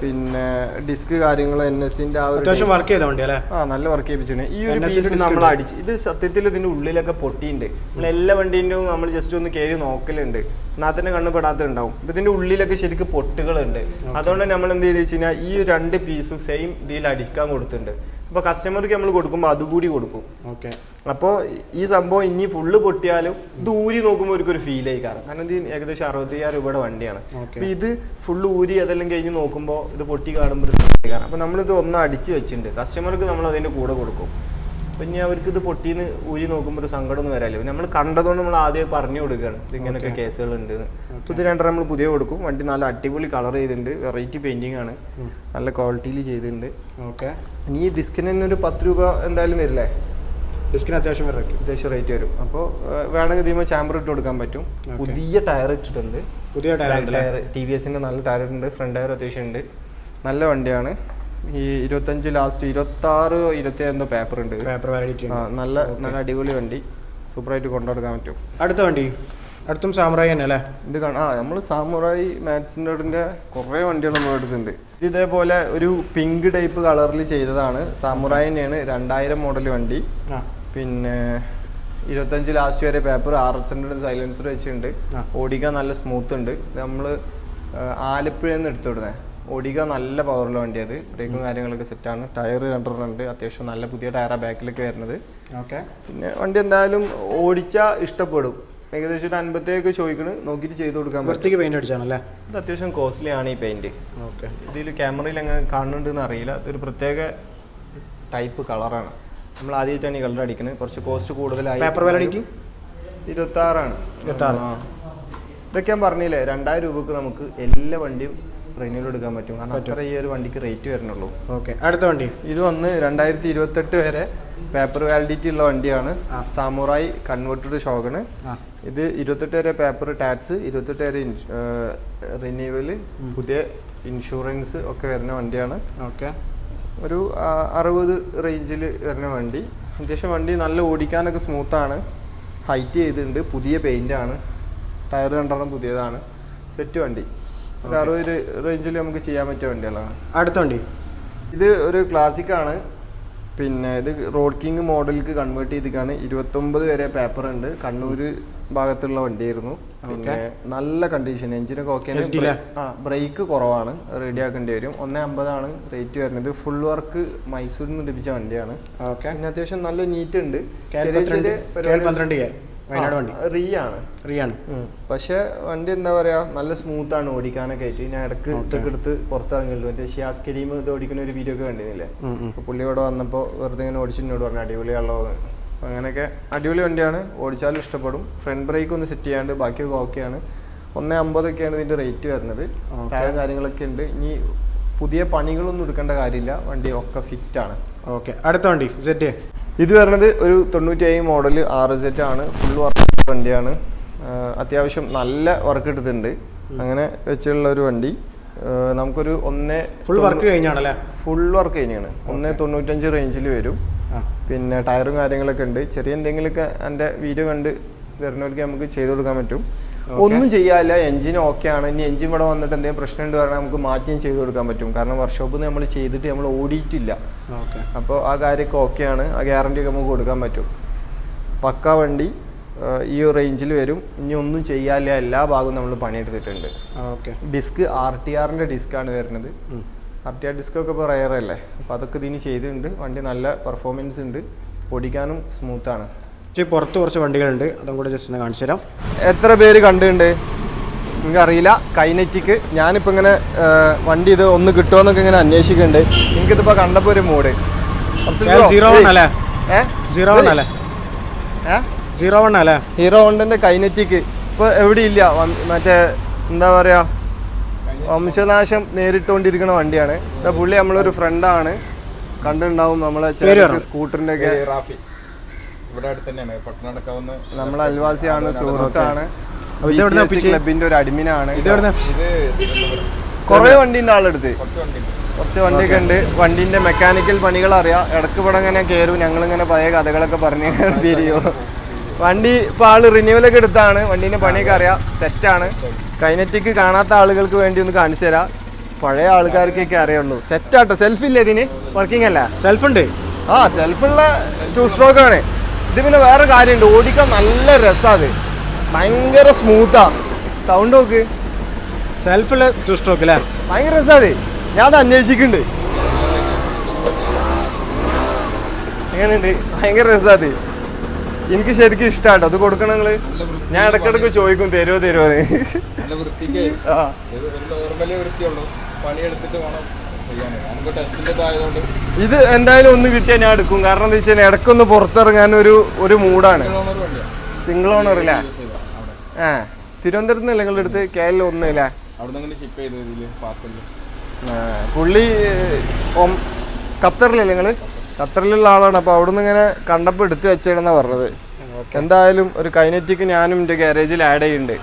പിന്നെ ഡിസ്ക് കാര്യങ്ങൾ എൻ എസിന്റെ ആ ഒരു വർക്ക് അല്ലേ ആ നല്ല വർക്ക് ചെയ്യിപ്പിച്ചിട്ടുണ്ട്. ഈ ഒരു പീസ് നമ്മൾ. അടിച്ച് ഇത് സത്യത്തിൽ ഇതിന്റെ ഉള്ളിലൊക്കെ പൊട്ടിയിട്ടുണ്ട്. നമ്മൾ എല്ലാ വണ്ടീന്റെയും നമ്മൾ ജസ്റ്റ് ഒന്ന് കയറി നോക്കലുണ്ട്. എന്നാൽ തന്നെ കണ്ണ് പെടാത്തുണ്ടാവും ഇപ്പൊ ഇതിന്റെ ഉള്ളിലൊക്കെ ശരിക്കും പൊട്ടുകളുണ്ട്. അതുകൊണ്ട് നമ്മൾ എന്ത് ചെയ്ത് വെച്ച് കഴിഞ്ഞാൽ ഈ രണ്ട് പീസും സെയിം ഇതിൽ അടിക്കാൻ കൊടുത്തിട്ടുണ്ട്. അപ്പൊ കസ്റ്റമർക്ക് നമ്മൾ കൊടുക്കുമ്പോൾ അതുകൂടി കൊടുക്കും. ഓക്കെ. അപ്പോൾ ഈ സംഭവം ഇനി ഫുള്ള് പൊട്ടിയാലും ഇത് ഊരി നോക്കുമ്പോൾ ഒരു ഫീൽ ആയി കാരണം കാരണം ഇത് ഏകദേശം അറുപത്തയ്യായിരം രൂപയുടെ വണ്ടിയാണ്. ഓക്കെ. അപ്പൊ ഇത് ഫുള്ള് ഊരി അതെല്ലാം കഴിഞ്ഞ് നോക്കുമ്പോൾ ഇത് പൊട്ടി കാണുമ്പോൾ കാരണം അപ്പോൾ നമ്മളിത് ഒന്ന് അടിച്ച് വെച്ചിട്ടുണ്ട്. കസ്റ്റമർക്ക് നമ്മൾ അതിന്റെ കൂടെ കൊടുക്കും. അപ്പം ഇനി അവർക്ക് ഇത് പൊട്ടിന്ന് ഊരി നോക്കുമ്പോൾ ഒരു സങ്കടമൊന്നും വരാല്ലോ നമ്മൾ കണ്ടതുകൊണ്ട് നമ്മൾ ആദ്യം പറഞ്ഞു കൊടുക്കുകയാണ് ഇങ്ങനെയൊക്കെ കേസുകളുണ്ട്. ഉണ്ട് ഇത് രണ്ടര നമ്മൾ പുതിയ കൊടുക്കും. വണ്ടി നല്ല അടിപൊളി കളർ ചെയ്തിട്ടുണ്ട്. വെറൈറ്റി പെയിന്റിങ് ആണ്. നല്ല ക്വാളിറ്റിയിൽ ചെയ്തിട്ടുണ്ട്. ഓക്കെ. ഇനി ഈ ഡിസ്കിന് തന്നെ ഒരു പത്ത് രൂപ എന്തായാലും വരില്ലേ? ഡിസ്കിന് അത്യാവശ്യം വരും. അത്യാവശ്യം റേറ്റ് വരും. അപ്പോൾ വേണമെങ്കിൽ ഇതിമ ചാമ്പർ ഇട്ട് കൊടുക്കാൻ പറ്റും. പുതിയ ടയർ ഇട്ടിട്ടുണ്ട്. പുതിയ ടയർ ടയർ ടി വി എസിന്റെ നല്ല ടയർ ഉണ്ട്. ഫ്രണ്ട് ടയർ അത്യാവശ്യം ഉണ്ട്. നല്ല വണ്ടിയാണ്. ഈ ഇരുപത്തഞ്ച് ലാസ്റ്റ് ഇരുപത്തി ആറ് ഇരുപത്തി എന്തോ പേപ്പർ ഉണ്ട്. പേപ്പർ വാലിഡിറ്റി നല്ല നല്ല അടിപൊളി വണ്ടി. സൂപ്പർ സൂപ്പറായിട്ട് കൊണ്ടുനടക്കാൻ പറ്റും. അടുത്ത വണ്ടി. അടുത്തും സാമുറായി തന്നെ അല്ലേ? ഇത് കാണാം. ആ നമ്മൾ സാമുറായി മാറ്റ്സിന്റെ കുറേ വണ്ടികൾ നമ്മൾ എടുത്തിട്ടുണ്ട്. ഇത് ഇതേപോലെ ഒരു പിങ്ക് ടൈപ്പ് കളറിൽ ചെയ്തതാണ്. സാമുറായി തന്നെയാണ്. രണ്ടായിരം മോഡൽ വണ്ടി. പിന്നെ ഇരുപത്തഞ്ച് ലാസ്റ്റ് വരെ paper R X hundred silencer വെച്ചിട്ടുണ്ട്. ഓടിക്കാൻ നല്ല സ്മൂത്ത് ഉണ്ട്. നമ്മൾ ആലപ്പുഴ നിന്ന് എടുത്തു വിടുന്നത് ഓടിക്കാൻ നല്ല പവറുള്ള വണ്ടിയത് ബ്രേക്കും കാര്യങ്ങളൊക്കെ സെറ്റാണ് ടയർ രണ്ടെണ്ണം ഉണ്ട് അത്യാവശ്യം നല്ല പുതിയ ടയറാണ് ബാക്കിലൊക്കെ വരുന്നത്. ഓക്കെ. പിന്നെ വണ്ടി എന്തായാലും ഓടിച്ചാൽ ഇഷ്ടപ്പെടും. ഏകദേശം ഒരു അൻപത്തേക്ക് ചോദിക്കണ്. നോക്കിയിട്ട് ചെയ്ത് കൊടുക്കാൻ പറ്റും. വൃത്തിക്ക് പെയിന്റ് അടിച്ചാണല്ലേ? ഇത് അത്യാവശ്യം കോസ്റ്റ്ലി ആണ് ഈ പെയിന്റ് ഓക്കെ. ഇതിൽ ക്യാമറയിൽ എങ്ങനെ കാണുന്നുണ്ടെന്ന് അറിയില്ല. ഇതൊരു പ്രത്യേക ടൈപ്പ് കളറാണ് നമ്മൾ ആദ്യമായിട്ടാണ് ഈ കളർ അടിക്കുന്നത് കുറച്ച് കോസ്റ്റ് കൂടുതലായി. പേപ്പർ വാലിഡിറ്റി ഇരുപത്തി ആറാണ് ഇരുപത്താറ്. ഇതൊക്കെ ഞാൻ പറഞ്ഞില്ലേ രണ്ടായിരം രൂപക്ക് നമുക്ക് എല്ലാ വണ്ടിയും റിന്യൂവൽ എടുക്കാൻ പറ്റും. കാരണം അത്ര ഈ ഒരു വണ്ടിക്ക് റേറ്റ് വരുന്നുള്ളൂ. ഓക്കെ. അടുത്ത വണ്ടി. ഇത് വന്ന് രണ്ടായിരത്തി ഇരുപത്തെട്ട് വരെ പേപ്പർ വാലിഡിറ്റി ഉള്ള വണ്ടിയാണ്. സാമുറായി കൺവേർട്ടഡ് ഷോഗണ് ഇത് ഇരുപത്തെട്ട് വരെ പേപ്പർ ടാക്സ് ഇരുപത്തെട്ട് വരെ റിന്യൂവൽ പുതിയ ഇൻഷുറൻസ് ഒക്കെ വരുന്ന വണ്ടിയാണ്. ഓക്കെ. ഒരു അറുപത് റേഞ്ചിൽ വരുന്ന വണ്ടി. അത്യാവശ്യം വണ്ടി നല്ല ഓടിക്കാനൊക്കെ സ്മൂത്താണ് ഹൈറ്റ് ചെയ്തിട്ടുണ്ട്. പുതിയ പെയിന്റ് ആണ്. ടയർ രണ്ടെണ്ണം പുതിയതാണ്. സെറ്റ് വണ്ടി. ഒരു അറുപത് റേഞ്ചിൽ നമുക്ക് ചെയ്യാൻ പറ്റിയ വണ്ടികളാണ്. അടുത്ത വണ്ടി? ഇത് ഒരു ക്ലാസിക് ആണ്. പിന്നെ ഇത് റോഡ് കിങ് മോഡലിക്ക് കൺവേർട്ട് ചെയ്തിട്ടാണ് ഇരുപത്തൊമ്പത് വരെ പേപ്പർ ഉണ്ട്. കണ്ണൂർ ഭാഗത്തുള്ള വണ്ടിയായിരുന്നു. പിന്നെ നല്ല കണ്ടീഷൻ എഞ്ചിനൊക്കെ ഓക്കെ ആ ബ്രേക്ക് കുറവാണ്. റെഡി ആക്കേണ്ടി വരും. ഒന്നേ അമ്പതാണ് റേറ്റ് വരുന്നത്. ഫുൾ വർക്ക് മൈസൂരിൽ നിന്ന് ലഭിച്ച വണ്ടിയാണ്. പിന്നെ അത്യാവശ്യം നല്ല നീറ്റ് ഉണ്ട്. ചെറിയ ചെറിയ പന്ത്രണ്ട്. വയനാട് വണ്ടി. റീ ആണ് റിയാണ്. പക്ഷെ വണ്ടി എന്താ പറയാ നല്ല സ്മൂത്ത് ആണ് ഓടിക്കാനൊക്കെ ആയിട്ട്. ഞാൻ ഇടയ്ക്ക് ഇതൊക്കെ എടുത്ത് പുറത്തിറങ്ങിയുള്ളൂ മറ്റേ ഷിയാസ് കരീം ഇത് ഓടിക്കുന്ന ഒരു വീഡിയോ ഒക്കെ കണ്ടിരുന്നില്ലേ? പുള്ളി ഇവിടെ വന്നപ്പോൾ വെറുതെ ഇങ്ങനെ ഓടിച്ചിട്ടോട് പറഞ്ഞു അടിപൊളിയാണല്ലോ. അങ്ങനെയൊക്കെ അടിപൊളി വണ്ടിയാണ്. ഓടിച്ചാലും ഇഷ്ടപ്പെടും. ഫ്രണ്ട് ബ്രേക്ക് ഒന്ന് സെറ്റ് ചെയ്യാണ്ട് ബാക്കിയൊക്കെ ഓക്കെയാണ് ഒന്ന് അമ്പതൊക്കെയാണ് ഇതിന്റെ റേറ്റ് വരുന്നത്. ടയറും കാര്യങ്ങളൊക്കെ ഉണ്ട്. ഇനി പുതിയ പണികളൊന്നും എടുക്കേണ്ട കാര്യമില്ല. വണ്ടി ഒക്കെ ഫിറ്റ് ആണ്. ഓക്കെ. അടുത്ത വണ്ടി സെറ്റ് ഇത് പറഞ്ഞത് ഒരു തൊണ്ണൂറ്റി മോഡൽ ആർ സെറ്റ് ആണ്. ഫുൾ വർക്ക് വണ്ടിയാണ്. അത്യാവശ്യം നല്ല വർക്ക് എടുത്തിട്ടുണ്ട്. അങ്ങനെ വെച്ചുള്ള ഒരു വണ്ടി. നമുക്കൊരു ഒന്നേ ഫുൾ വർക്ക് കഴിഞ്ഞാണല്ലേ? ഫുൾ വർക്ക് കഴിഞ്ഞാണ്. ഒന്നേ തൊണ്ണൂറ്റഞ്ച് റേഞ്ചിൽ വരും. പിന്നെ ടയറും കാര്യങ്ങളൊക്കെ ഉണ്ട്. ചെറിയ എന്തെങ്കിലുമൊക്കെ എന്റെ വീഡിയോ കണ്ട് വരുന്നവർക്ക് നമുക്ക് ചെയ്തു കൊടുക്കാൻ പറ്റും. ഒന്നും ചെയ്യാല്ല എഞ്ചിൻ ഓക്കെ ആണ്. ഇനി എഞ്ചിൻ ഇവിടെ വന്നിട്ട് എന്തെങ്കിലും പ്രശ്നം ഉണ്ട് പറഞ്ഞാൽ നമുക്ക് മാറ്റിയും ചെയ്തു കൊടുക്കാൻ പറ്റും. കാരണം വർക്ക്ഷോപ്പിൽ നമ്മൾ ചെയ്തിട്ട് നമ്മൾ ഓടിയിട്ടില്ല. അപ്പോൾ ആ കാര്യമൊക്കെ ഓക്കെയാണ്. ആ ഗ്യാരണ്ടി ഒക്കെ നമുക്ക് കൊടുക്കാൻ പറ്റും. പക്ക വണ്ടി ഈ റേഞ്ചിൽ വരും. ഇനി ഒന്നും ചെയ്യാല്ല എല്ലാ ഭാഗവും നമ്മൾ പണിയെടുത്തിട്ടുണ്ട്. ഓക്കെ. ഡിസ്ക് ആർ ടി ആറിന്റെ ഡിസ്ക്കാണ് വരുന്നത്. ആർ ടി ആർ ഡിസ്ക് ഒക്കെ ഇപ്പോൾ റയർ അല്ലേ അപ്പോൾ അതൊക്കെ ഇതിന് ചെയ്തിട്ടുണ്ട്. വണ്ടി നല്ല പെർഫോമൻസ് ഉണ്ട്. ഓടിക്കാനും സ്മൂത്താണ്. പക്ഷേ പുറത്ത് കുറച്ച് വണ്ടികളുണ്ട്. അതും കൂടെ ജസ്റ്റ് ഒന്ന് കാണിച്ചു തരാം എത്ര പേര് കണ്ടിട്ടുണ്ട്? നിങ്ങൾക്ക് അറിയില്ല കൈനറ്റിക്ക് ഞാനിപ്പോൾ ഇങ്ങനെ വണ്ടി ഇത് ഒന്ന് കിട്ടുമോന്നൊക്കെ ഇങ്ങനെ അന്വേഷിക്കുന്നുണ്ട്. എനിക്കിതിപ്പോൾ കണ്ടപ്പോൾ ഒരു മൂഡ് ഹീറോ ഹോണ്ടന്റെ കൈനറ്റിക്ക്. ഇപ്പോൾ എവിടെയില്ല ഇല്ല? മറ്റേ എന്താ പറയുക വംശനാശം നേരിട്ടുകൊണ്ടിരിക്കുന്ന വണ്ടിയാണ്. പുള്ളി നമ്മളൊരു ഫ്രണ്ടാണ്. കണ്ടിട്ടുണ്ടാവും നമ്മളെ. സ്കൂട്ടറിന്റെ ഒക്കെ. നമ്മളെ അൽവാസിയാണ് സുഹൃത്താണ്. ക്ലബിന്റെ ഒരു അഡ്മിനാണ്. ഇത് കുറേ വണ്ടിന്റെ ആളെടുത്ത് കുറച്ച് വണ്ടിയൊക്കെ ഉണ്ട്. വണ്ടിന്റെ മെക്കാനിക്കൽ പണികൾ അറിയാം. ഇടയ്ക്ക് ഇവിടെ ഇങ്ങനെ കയറും ഞങ്ങൾ ഇങ്ങനെ പഴയ കഥകളൊക്കെ പറഞ്ഞ് പിരിയോ വണ്ടി ഇപ്പൊ ആൾ റിന്യൂവലൊക്കെ എടുത്താണ്. വണ്ടിന്റെ പണിയൊക്കെ അറിയാം. സെറ്റാണ് കൈനറ്റിക്ക് കാണാത്ത ആളുകൾക്ക് വേണ്ടി ഒന്ന് കാണിച്ചു തരാം. പഴയ ആൾക്കാർക്കൊക്കെ അറിയുള്ളൂ. സെറ്റാട്ടോ സെൽഫ് ഇല്ല ഇതിന്? വർക്കിംഗ് അല്ല? സെൽഫ് ഉണ്ട്. ആ സെൽഫുള്ള ടു സ്ട്രോക്ക് ആണ്. ഇത് പിന്നെ വേറെ കാര്യമുണ്ട്. ഓടിക്കാൻ നല്ല രസമാണ് ഭയങ്കര സ്മൂത്താ സൗണ്ട് നോക്ക്. സെൽഫുള്ള ടു സ്ട്രോക്ക് അല്ലേ ഭയങ്കര രസാതെ ഞാൻ അത് അന്വേഷിക്കുന്നുണ്ട്. എങ്ങനെയുണ്ട്? ഭയങ്കര രസാതെ എനിക്ക് ശരിക്കും ഇഷ്ടമാണ് അത് കൊടുക്കണം നിങ്ങൾ. ഞാൻ ഇടക്കിടക്ക് ചോദിക്കും തരുമോ തരുമോ നല്ല വൃത്തിക്ക് ആ. ഇത് എന്തായാലും ഒന്ന് കിട്ടിയാൽ ഞാൻ എടുക്കും. കാരണം എന്താ വെച്ചാൽ ഇടക്കൊന്ന് പുറത്തിറങ്ങാൻ ഒരു ഒരു മൂഡാണ് സിംഗിൾ ഓണർ അല്ലേ ആ തിരുവനന്തപുരത്ത് നിന്നല്ലേ നിങ്ങളുടെ അടുത്ത് കെ എൽ ഒന്ന് അല്ലേ അവിടെ നിന്ന് ഷിപ്പ് ചെയ്ത് ഇതിൽ പാർസലിൽ പുള്ളി ഖത്തറിലല്ലേ നിങ്ങൾ ഖത്തറിലുള്ള ആളാണ് അപ്പോൾ അവിടുന്ന് ഇങ്ങനെ കണ്ടപ്പോൾ എടുത്തു വെച്ചേടെന്നാണ് പറഞ്ഞത്. എന്തായാലും ഒരു കൈനറ്റിക്ക് ഞാനും എന്റെ ഗാരേജിൽ ആഡ് ചെയ്യുന്നുണ്ട്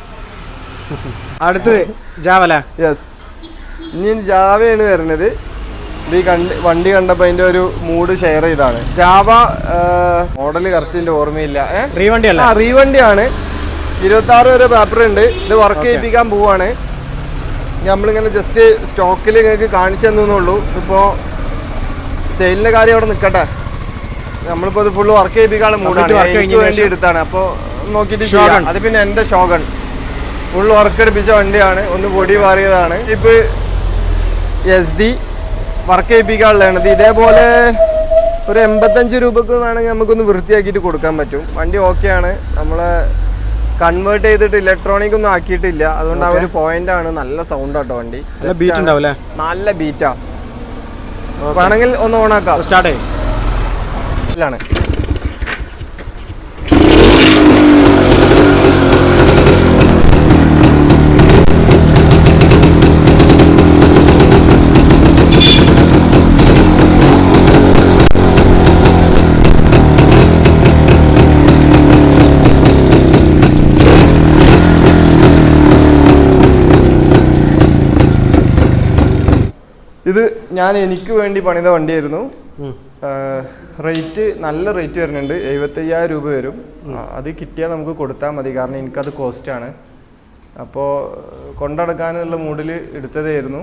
അടുത്തത് ജാവല. യെസ് ഇനി ജാവയാണ് വരുന്നത് ഈ കണ്ട് വണ്ടി കണ്ടപ്പോൾ അതിന്റെ ഒരു മൂഡ് ഷെയർ ചെയ്താണ് ജാവ മോഡൽ കറക്റ്റ് എന്റെ ഓർമ്മയില്ല. റീവണ്ടിയാണ് അല്ല? ആ റീവണ്ടിയാണ്. ഇരുപത്തി ആറ് വരെ പേപ്പർ ഉണ്ട്. ഇത് വർക്ക് ചെയ്യിപ്പിക്കാൻ പോവാണ്. നമ്മളിങ്ങനെ ജസ്റ്റ് സ്റ്റോക്കിൽ നിങ്ങൾക്ക് കാണിച്ചു തന്നുള്ളൂ ഇപ്പോൾ സെയിലിന്റെ കാര്യം അവിടെ നിൽക്കട്ടെ നമ്മളിപ്പോൾ ഇത് ഫുള്ള് വർക്ക് ചെയ്യിപ്പിക്കാനുള്ള മൂടാണ്. വേണ്ടി? എടുത്താണ്. അപ്പോൾ നോക്കിയിട്ട്. ചെയ്യാം. അത് പിന്നെ എന്റെ ഷോഗൺ ഫുൾ വർക്ക് എടുപ്പിച്ച വണ്ടിയാണ്. ഒന്ന് പൊടി മാറിയതാണ് ഇപ്പോൾ എസ് ഡി വർക്ക് ചെയ്യിപ്പിക്കാനുള്ളതാണ് ഇത് ഇതേപോലെ ഒരു എൺപത്തഞ്ച് രൂപക്ക് വേണമെങ്കിൽ നമുക്കൊന്ന് വൃത്തിയാക്കിയിട്ട് കൊടുക്കാൻ പറ്റും. വണ്ടി ഓക്കെയാണ് നമ്മളെ കൺവേർട്ട് ചെയ്തിട്ട് ഇലക്ട്രോണിക് ഒന്നും ആക്കിയിട്ടില്ല. അതുകൊണ്ട് ആ ഒരു പോയിന്റ് ആണ് നല്ല സൗണ്ട് ആട്ടോ വണ്ടി. നല്ല ബീറ്റ് ഉണ്ടാവും അല്ലേ നല്ല ബീറ്റാ വേണമെങ്കിൽ ഒന്ന് ഓണാക്കാം സ്റ്റാർട്ട് ചെയ്യും ഇതിലാണ് ഇത് ഞാൻ എനിക്ക് വേണ്ടി പണിത വണ്ടിയായിരുന്നു. റേറ്റ് നല്ല റേറ്റ് വരുന്നുണ്ട്. എഴുപത്തയ്യായിരം രൂപ വരും. അത് കിട്ടിയാൽ നമുക്ക് കൊടുത്താൽ മതി. കാരണം എനിക്കത് കോസ്റ്റ് കോസ്റ്റാണ് അപ്പോൾ കൊണ്ടെടുക്കാനുള്ള മൂഡിൽ എടുത്തതായിരുന്നു.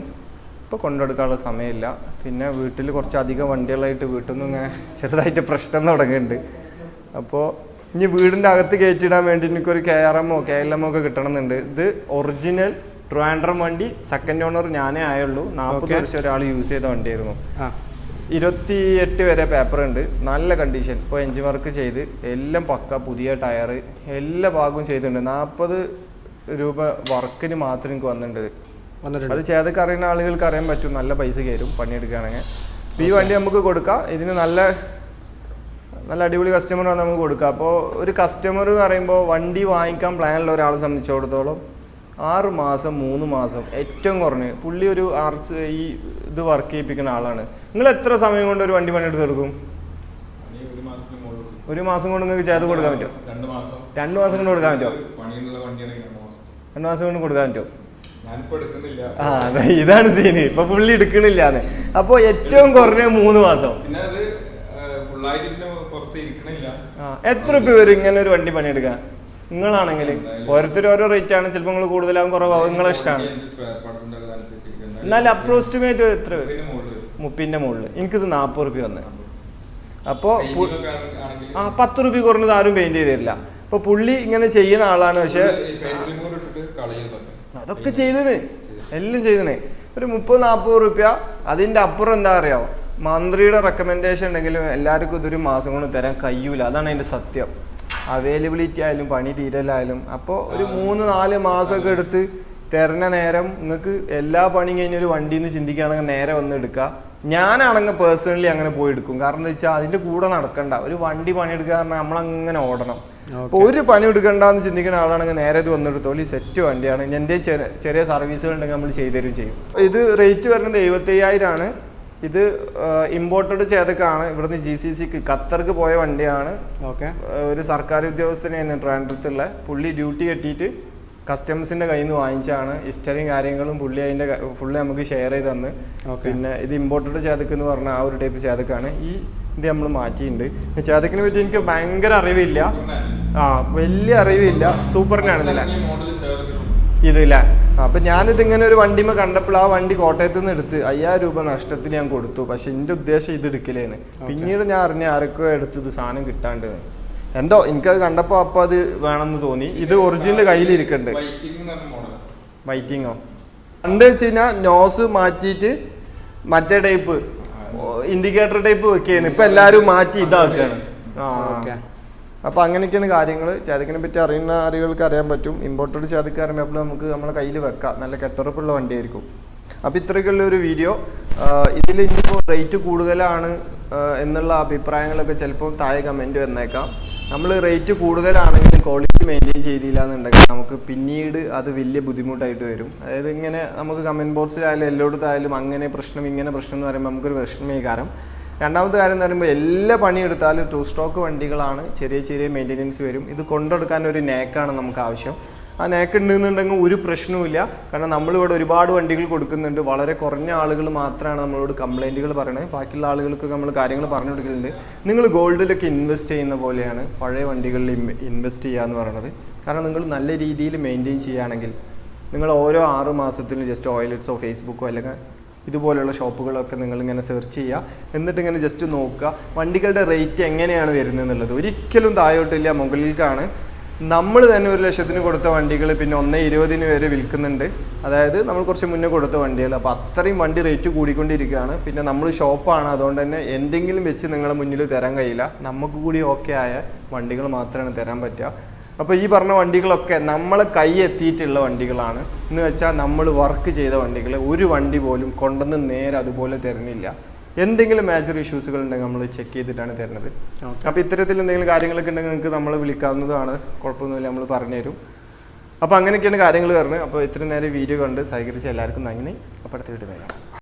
ഇപ്പോൾ കൊണ്ടെടുക്കാനുള്ള സമയമില്ല. പിന്നെ വീട്ടിൽ കുറച്ചധികം വണ്ടികളായിട്ട് വീട്ടിൽ നിന്ന് ഇങ്ങനെ ചെറുതായിട്ട് പ്രശ്നം തുടങ്ങിയിട്ടുണ്ട് അപ്പോൾ ഇനി വീടിന്റെ അകത്ത് കയറ്റിയിടാൻ വേണ്ടി എനിക്കൊരു കെ ആർ എമ്മോ കെ എൽ എമ്മോ ഒക്കെ കിട്ടണമെന്നുണ്ട്. ഇത് ഒറിജിനൽ ട്രിവാൻഡ്രം വണ്ടി സെക്കൻഡ് ഓണർ ഞാനേ ആയുള്ളൂ. നാൽപ്പത്. വർഷം ഒരാൾ യൂസ് ചെയ്ത വണ്ടിയായിരുന്നു. ഇരുപത്തി എട്ട് വരെ പേപ്പർ ഉണ്ട്. നല്ല കണ്ടീഷൻ ഇപ്പോൾ എഞ്ചിൻ വർക്ക് ചെയ്ത് എല്ലാം പക്ക പുതിയ ടയർ എല്ലാ ഭാഗവും ചെയ്തിട്ടുണ്ട്. നാൽപ്പത് രൂപ വർക്കിന് മാത്രം എനിക്ക് വന്നിട്ടുണ്ട്. അത് ചേതക്ക് അറിയുന്ന ആളുകൾക്ക് അറിയാൻ പറ്റും. നല്ല പൈസ കയറും പണിയെടുക്കുകയാണെങ്കിൽ. അപ്പം ഈ വണ്ടി നമുക്ക് കൊടുക്കാം. ഇതിന് നല്ല നല്ല അടിപൊളി കസ്റ്റമർ നമുക്ക് കൊടുക്കാം. അപ്പോൾ ഒരു കസ്റ്റമർ എന്ന് പറയുമ്പോൾ വണ്ടി വാങ്ങിക്കാൻ പ്ലാനുള്ള ഒരാളെ സംബന്ധിച്ചിടത്തോളം ആറ് മാസം മൂന്ന് മാസം ഏറ്റവും കുറഞ്ഞ്. പുള്ളി ഒരു ആർച്ച് ഈ ഇത് വർക്ക് ചെയ്യിപ്പിക്കുന്ന ആളാണ്. നിങ്ങൾ എത്ര സമയം കൊണ്ട് ഒരു വണ്ടി പണിയെടുത്ത് കൊടുക്കും. ഒരു മാസം കൊണ്ട് നിങ്ങൾക്ക് ചെയ്ത് കൊടുക്കാൻ പറ്റുമോ? രണ്ട് മാസം. കൊണ്ട് കൊടുക്കാൻ പറ്റുമോ? രണ്ട് മാസം കൊണ്ട് കൊടുക്കാൻ പറ്റുമോ? ആ ഇതാണ് സീന് ഇപ്പൊ പുള്ളി എടുക്കണില്ലാന്ന്. അപ്പൊ ഏറ്റവും കുറഞ്ഞ മൂന്ന് മാസം. എത്ര പേര് ഇങ്ങനെ ഒരു വണ്ടി പണിയെടുക്കാൻ? നിങ്ങളാണെങ്കിൽ ഓരോരുത്തർ ഓരോ റേറ്റ് ആണ്. ചിലപ്പോൾ നിങ്ങൾ കൂടുതലാവും കുറവാകും നിങ്ങളെ ഇഷ്ടമാണ്. എന്നാൽ അപ്രോക്സിമേറ്റ് എത്ര. മുപ്പിന്റെ മുകളിൽ എനിക്കിത് നാൽപ്പത് റുപ്യ വന്നേ. അപ്പോൾ ആ പത്ത് റുപ്യ കുറഞ്ഞത് ആരും പെയിന്റ് ചെയ്ത് തരില്ല അപ്പൊ പുള്ളി ഇങ്ങനെ ചെയ്യുന്ന ആളാണ്. പക്ഷെ അതൊക്കെ ചെയ്തണ്. എല്ലാം ചെയ്തണ്. ഒരു മുപ്പത് നാൽപ്പത് റുപ്യ. അതിന്റെ അപ്പുറം എന്താ അറിയാമോ മന്ത്രിയുടെ റെക്കമെൻഡേഷൻ ഉണ്ടെങ്കിലും എല്ലാവർക്കും ഇതൊരു മാസം കൊണ്ട് തരാൻ കഴിയൂല. അതാണ് അതിന്റെ സത്യം. അവൈലബിലിറ്റി ആയാലും പണി തീരലായാലും അപ്പോൾ ഒരു മൂന്ന് നാല് മാസമൊക്കെ എടുത്ത് തരണ നേരം നിങ്ങൾക്ക് എല്ലാ പണിയും കഴിഞ്ഞ ഒരു വണ്ടിയിൽ നിന്ന് ചിന്തിക്കുകയാണെങ്കിൽ നേരെ വന്ന് എടുക്കുക. ഞാനാണെങ്കിൽ പേഴ്സണലി അങ്ങനെ പോയി എടുക്കും. കാരണം എന്താ വെച്ചാൽ അതിന്റെ കൂടെ നടക്കണ്ട. ഒരു വണ്ടി പണിയെടുക്കുക പറഞ്ഞാൽ നമ്മളങ്ങനെ ഓടണം. അപ്പൊ ഒരു പണി എടുക്കണ്ടെന്ന് ചിന്തിക്കുന്ന ആളാണെങ്കിൽ നേരെ ഇത് വന്നെടുത്തോളൂ സെറ്റ് വണ്ടിയാണ്. എന്തേ ചെറിയ ചെറിയ സർവീസുകൾ ഉണ്ടെങ്കിൽ നമ്മൾ ചെയ്തു തരും ചെയ്യും. ഇത് റേറ്റ് വരുന്നത് എഴുപത്തി അയ്യായിരം ആണ്. ഇത് ഇമ്പോർട്ടഡ് ചേതക്കാണ് ഇവിടുന്ന് ജി സി സിക്ക് ഖത്തർക്ക് പോയ വണ്ടിയാണ്. ഓക്കെ ഒരു സർക്കാർ ഉദ്യോഗസ്ഥനായിരുന്നു ട്രാൻഡ്രത്തുള്ള. പുള്ളി ഡ്യൂട്ടി കെട്ടിയിട്ട് കസ്റ്റമേഴ്സിന്റെ കയ്യിൽ നിന്ന് വാങ്ങിച്ചാണ് ഹിസ്റ്ററിയും കാര്യങ്ങളും പുള്ളി അതിന്റെ ഫുള്ള് നമുക്ക് ഷെയർ ചെയ്ത് തന്ന്. പിന്നെ ഇത് ഇമ്പോർട്ടഡ് ചേതക്ക് എന്ന് പറഞ്ഞ ആ ഒരു ടൈപ്പ് ചേതക്കാണ് ഈ ഇത് നമ്മൾ മാറ്റിയിട്ടുണ്ട്. ചേതക്കിനെ പറ്റി എനിക്ക് ഭയങ്കര അറിവില്ല. ആ വലിയ അറിവില്ല. സൂപ്പറിനാണെന്നില്ല ഇത് ഇല്ലേ അപ്പൊ ഞാനിത് ഇങ്ങനെ ഒരു വണ്ടിമ കണ്ടപ്പോൾ ആ വണ്ടി കോട്ടയത്ത് നിന്ന് എടുത്ത് അയ്യായിരം രൂപ നഷ്ടത്തിന് ഞാൻ കൊടുത്തു. പക്ഷെ എന്റെ ഉദ്ദേശം ഇത് എടുക്കലേന്ന്. പിന്നീട് ഞാൻ അറിഞ്ഞ ആരൊക്കെ എടുത്ത് ഇത് സാധനം കിട്ടാണ്ട്. എന്തോ എനിക്കത് കണ്ടപ്പോൾ അപ്പൊ അത് വേണമെന്ന് തോന്നി. ഇത് ഒറിജിനൽ കയ്യിലിരിക്കണ്ട്. വൈറ്റിങ്ങോ പണ്ട് വെച്ച് കഴിഞ്ഞാൽ നോസ് മാറ്റിയിട്ട് മറ്റേ ടൈപ്പ് ഇൻഡിക്കേറ്റർ ടൈപ്പ് വെക്കുകയായിരുന്നു ഇപ്പൊ എല്ലാരും മാറ്റി ഇതാക്കുകയാണ് ആ. ഓക്കെ അപ്പൊ അങ്ങനെയൊക്കെയാണ് കാര്യങ്ങൾ ചേതക്കിനെ പറ്റി അറിയുന്ന ആളുകൾക്ക് അറിയാൻ പറ്റും. ഇമ്പോർട്ടഡ് ചേതക്ക് അറിയുമ്പോൾ നമുക്ക് നമ്മളെ കയ്യിൽ വെക്കാം. നല്ല കെട്ടുറപ്പുള്ള വണ്ടിയായിരിക്കും. അപ്പോൾ ഇത്രയൊക്കെയുള്ള ഒരു വീഡിയോ ഇതിൽ ഇനിയിപ്പോൾ റേറ്റ് കൂടുതലാണ് എന്നുള്ള അഭിപ്രായങ്ങളൊക്കെ ചിലപ്പോൾ താഴെ കമന്റ് വന്നേക്കാം. നമ്മൾ റേറ്റ് കൂടുതലാണെങ്കിലും ക്വാളിറ്റി മെയിന്റെയിൻ ചെയ്തില്ല എന്നുണ്ടെങ്കിൽ നമുക്ക് പിന്നീട് അത് വലിയ ബുദ്ധിമുട്ടായിട്ട് വരും. അതായത് ഇങ്ങനെ നമുക്ക് കമന്റ് ബോക്സിലായാലും എല്ലായിടത്തായാലും അങ്ങനെ പ്രശ്നം ഇങ്ങനെ പ്രശ്നം എന്ന് പറയുമ്പോൾ നമുക്കൊരു വിഷമേ കാരണം രണ്ടാമത്തെ കാര്യം എന്ന് പറയുമ്പോൾ എല്ലാ പണിയെടുത്താലും ടു സ്റ്റോക്ക് വണ്ടികളാണ് ചെറിയ ചെറിയ മെയിന്റെനൻസ് വരും. ഇത് കൊണ്ടെടുക്കാൻ ഒരു നേക്കാണ് നമുക്ക് ആവശ്യം. ആ നേക്ക് ഉണ്ടെന്നുണ്ടെങ്കിൽ ഒരു പ്രശ്നവുമില്ല. കാരണം നമ്മളിവിടെ ഒരുപാട് വണ്ടികൾ കൊടുക്കുന്നുണ്ട്. വളരെ കുറഞ്ഞ ആളുകൾ മാത്രമാണ് നമ്മളോട് കംപ്ലൈന്റുകൾ പറയുന്നത് ബാക്കിയുള്ള ആളുകൾക്ക് നമ്മൾ കാര്യങ്ങൾ പറഞ്ഞു കൊടുക്കുന്നുണ്ട് നിങ്ങൾ ഗോൾഡിലൊക്കെ ഇൻവെസ്റ്റ് ചെയ്യുന്ന പോലെയാണ് പഴയ വണ്ടികളിൽ ഇൻവെസ്റ്റ് ചെയ്യുക എന്ന് പറയുന്നത് കാരണം നിങ്ങൾ നല്ല രീതിയിൽ മെയിന്റെയിൻ ചെയ്യുകയാണെങ്കിൽ നിങ്ങൾ ഓരോ ആറ് മാസത്തിലും ജസ്റ്റ് ഓയിലറ്റ്സോ ഫേസ്ബുക്കോ അല്ലെങ്കിൽ ഇതുപോലെയുള്ള ഷോപ്പുകളൊക്കെ നിങ്ങൾ ഇങ്ങനെ സെർച്ച് ചെയ്യുക എന്നിട്ട് ഇങ്ങനെ ജസ്റ്റ് നോക്കുക. വണ്ടികളുടെ റേറ്റ് എങ്ങനെയാണ് വരുന്നത് എന്നുള്ളത് ഒരിക്കലും താഴോട്ടില്ല മുകളിലേക്കാണ് നമ്മൾ തന്നെ ഒരു ലക്ഷത്തിന് കൊടുത്ത വണ്ടികൾ പിന്നെ ഒന്നേ ഇരുപതിന് വരെ വിൽക്കുന്നുണ്ട്. അതായത് നമ്മൾ കുറച്ച് മുന്നേ കൊടുത്ത വണ്ടികൾ അപ്പോൾ അത്രയും വണ്ടി റേറ്റ് കൂടിക്കൊണ്ടിരിക്കുകയാണ്. പിന്നെ നമ്മൾ ഷോപ്പാണ്. അതുകൊണ്ട് തന്നെ എന്തെങ്കിലും വെച്ച് നിങ്ങളെ മുന്നിൽ തരാൻ കഴിയില്ല. നമുക്ക് കൂടി ഓക്കെ ആയ വണ്ടികൾ മാത്രമാണ് തരാൻ പറ്റുക. അപ്പോൾ ഈ പറഞ്ഞ വണ്ടികളൊക്കെ നമ്മൾ കൈ എത്തിയിട്ടുള്ള വണ്ടികളാണ്. എന്ന് വെച്ചാൽ നമ്മൾ വർക്ക് ചെയ്ത വണ്ടികൾ ഒരു വണ്ടി പോലും കൊണ്ടുവന്ന് നേരെ അതുപോലെ തരുന്നില്ല. എന്തെങ്കിലും മേജർ ഇഷ്യൂസുകൾ ഉണ്ടെങ്കിൽ നമ്മൾ ചെക്ക് ചെയ്തിട്ടാണ് തരുന്നത്. അപ്പോൾ ഇത്തരത്തിൽ എന്തെങ്കിലും കാര്യങ്ങളൊക്കെ ഉണ്ടെങ്കിൽ നിങ്ങൾക്ക് നമ്മൾ വിളിക്കാവുന്നതാണ്. കുഴപ്പമൊന്നുമില്ല നമ്മൾ പറഞ്ഞുതരും അപ്പോൾ അങ്ങനെയൊക്കെയാണ് കാര്യങ്ങൾ വരുന്നത്. അപ്പോൾ ഇത്രയും നേരം വീഡിയോ കണ്ട് സഹകരിച്ച എല്ലാവർക്കും നന്ദി. അപ്പോൾ അടുത്ത വീഡിയോ വരാം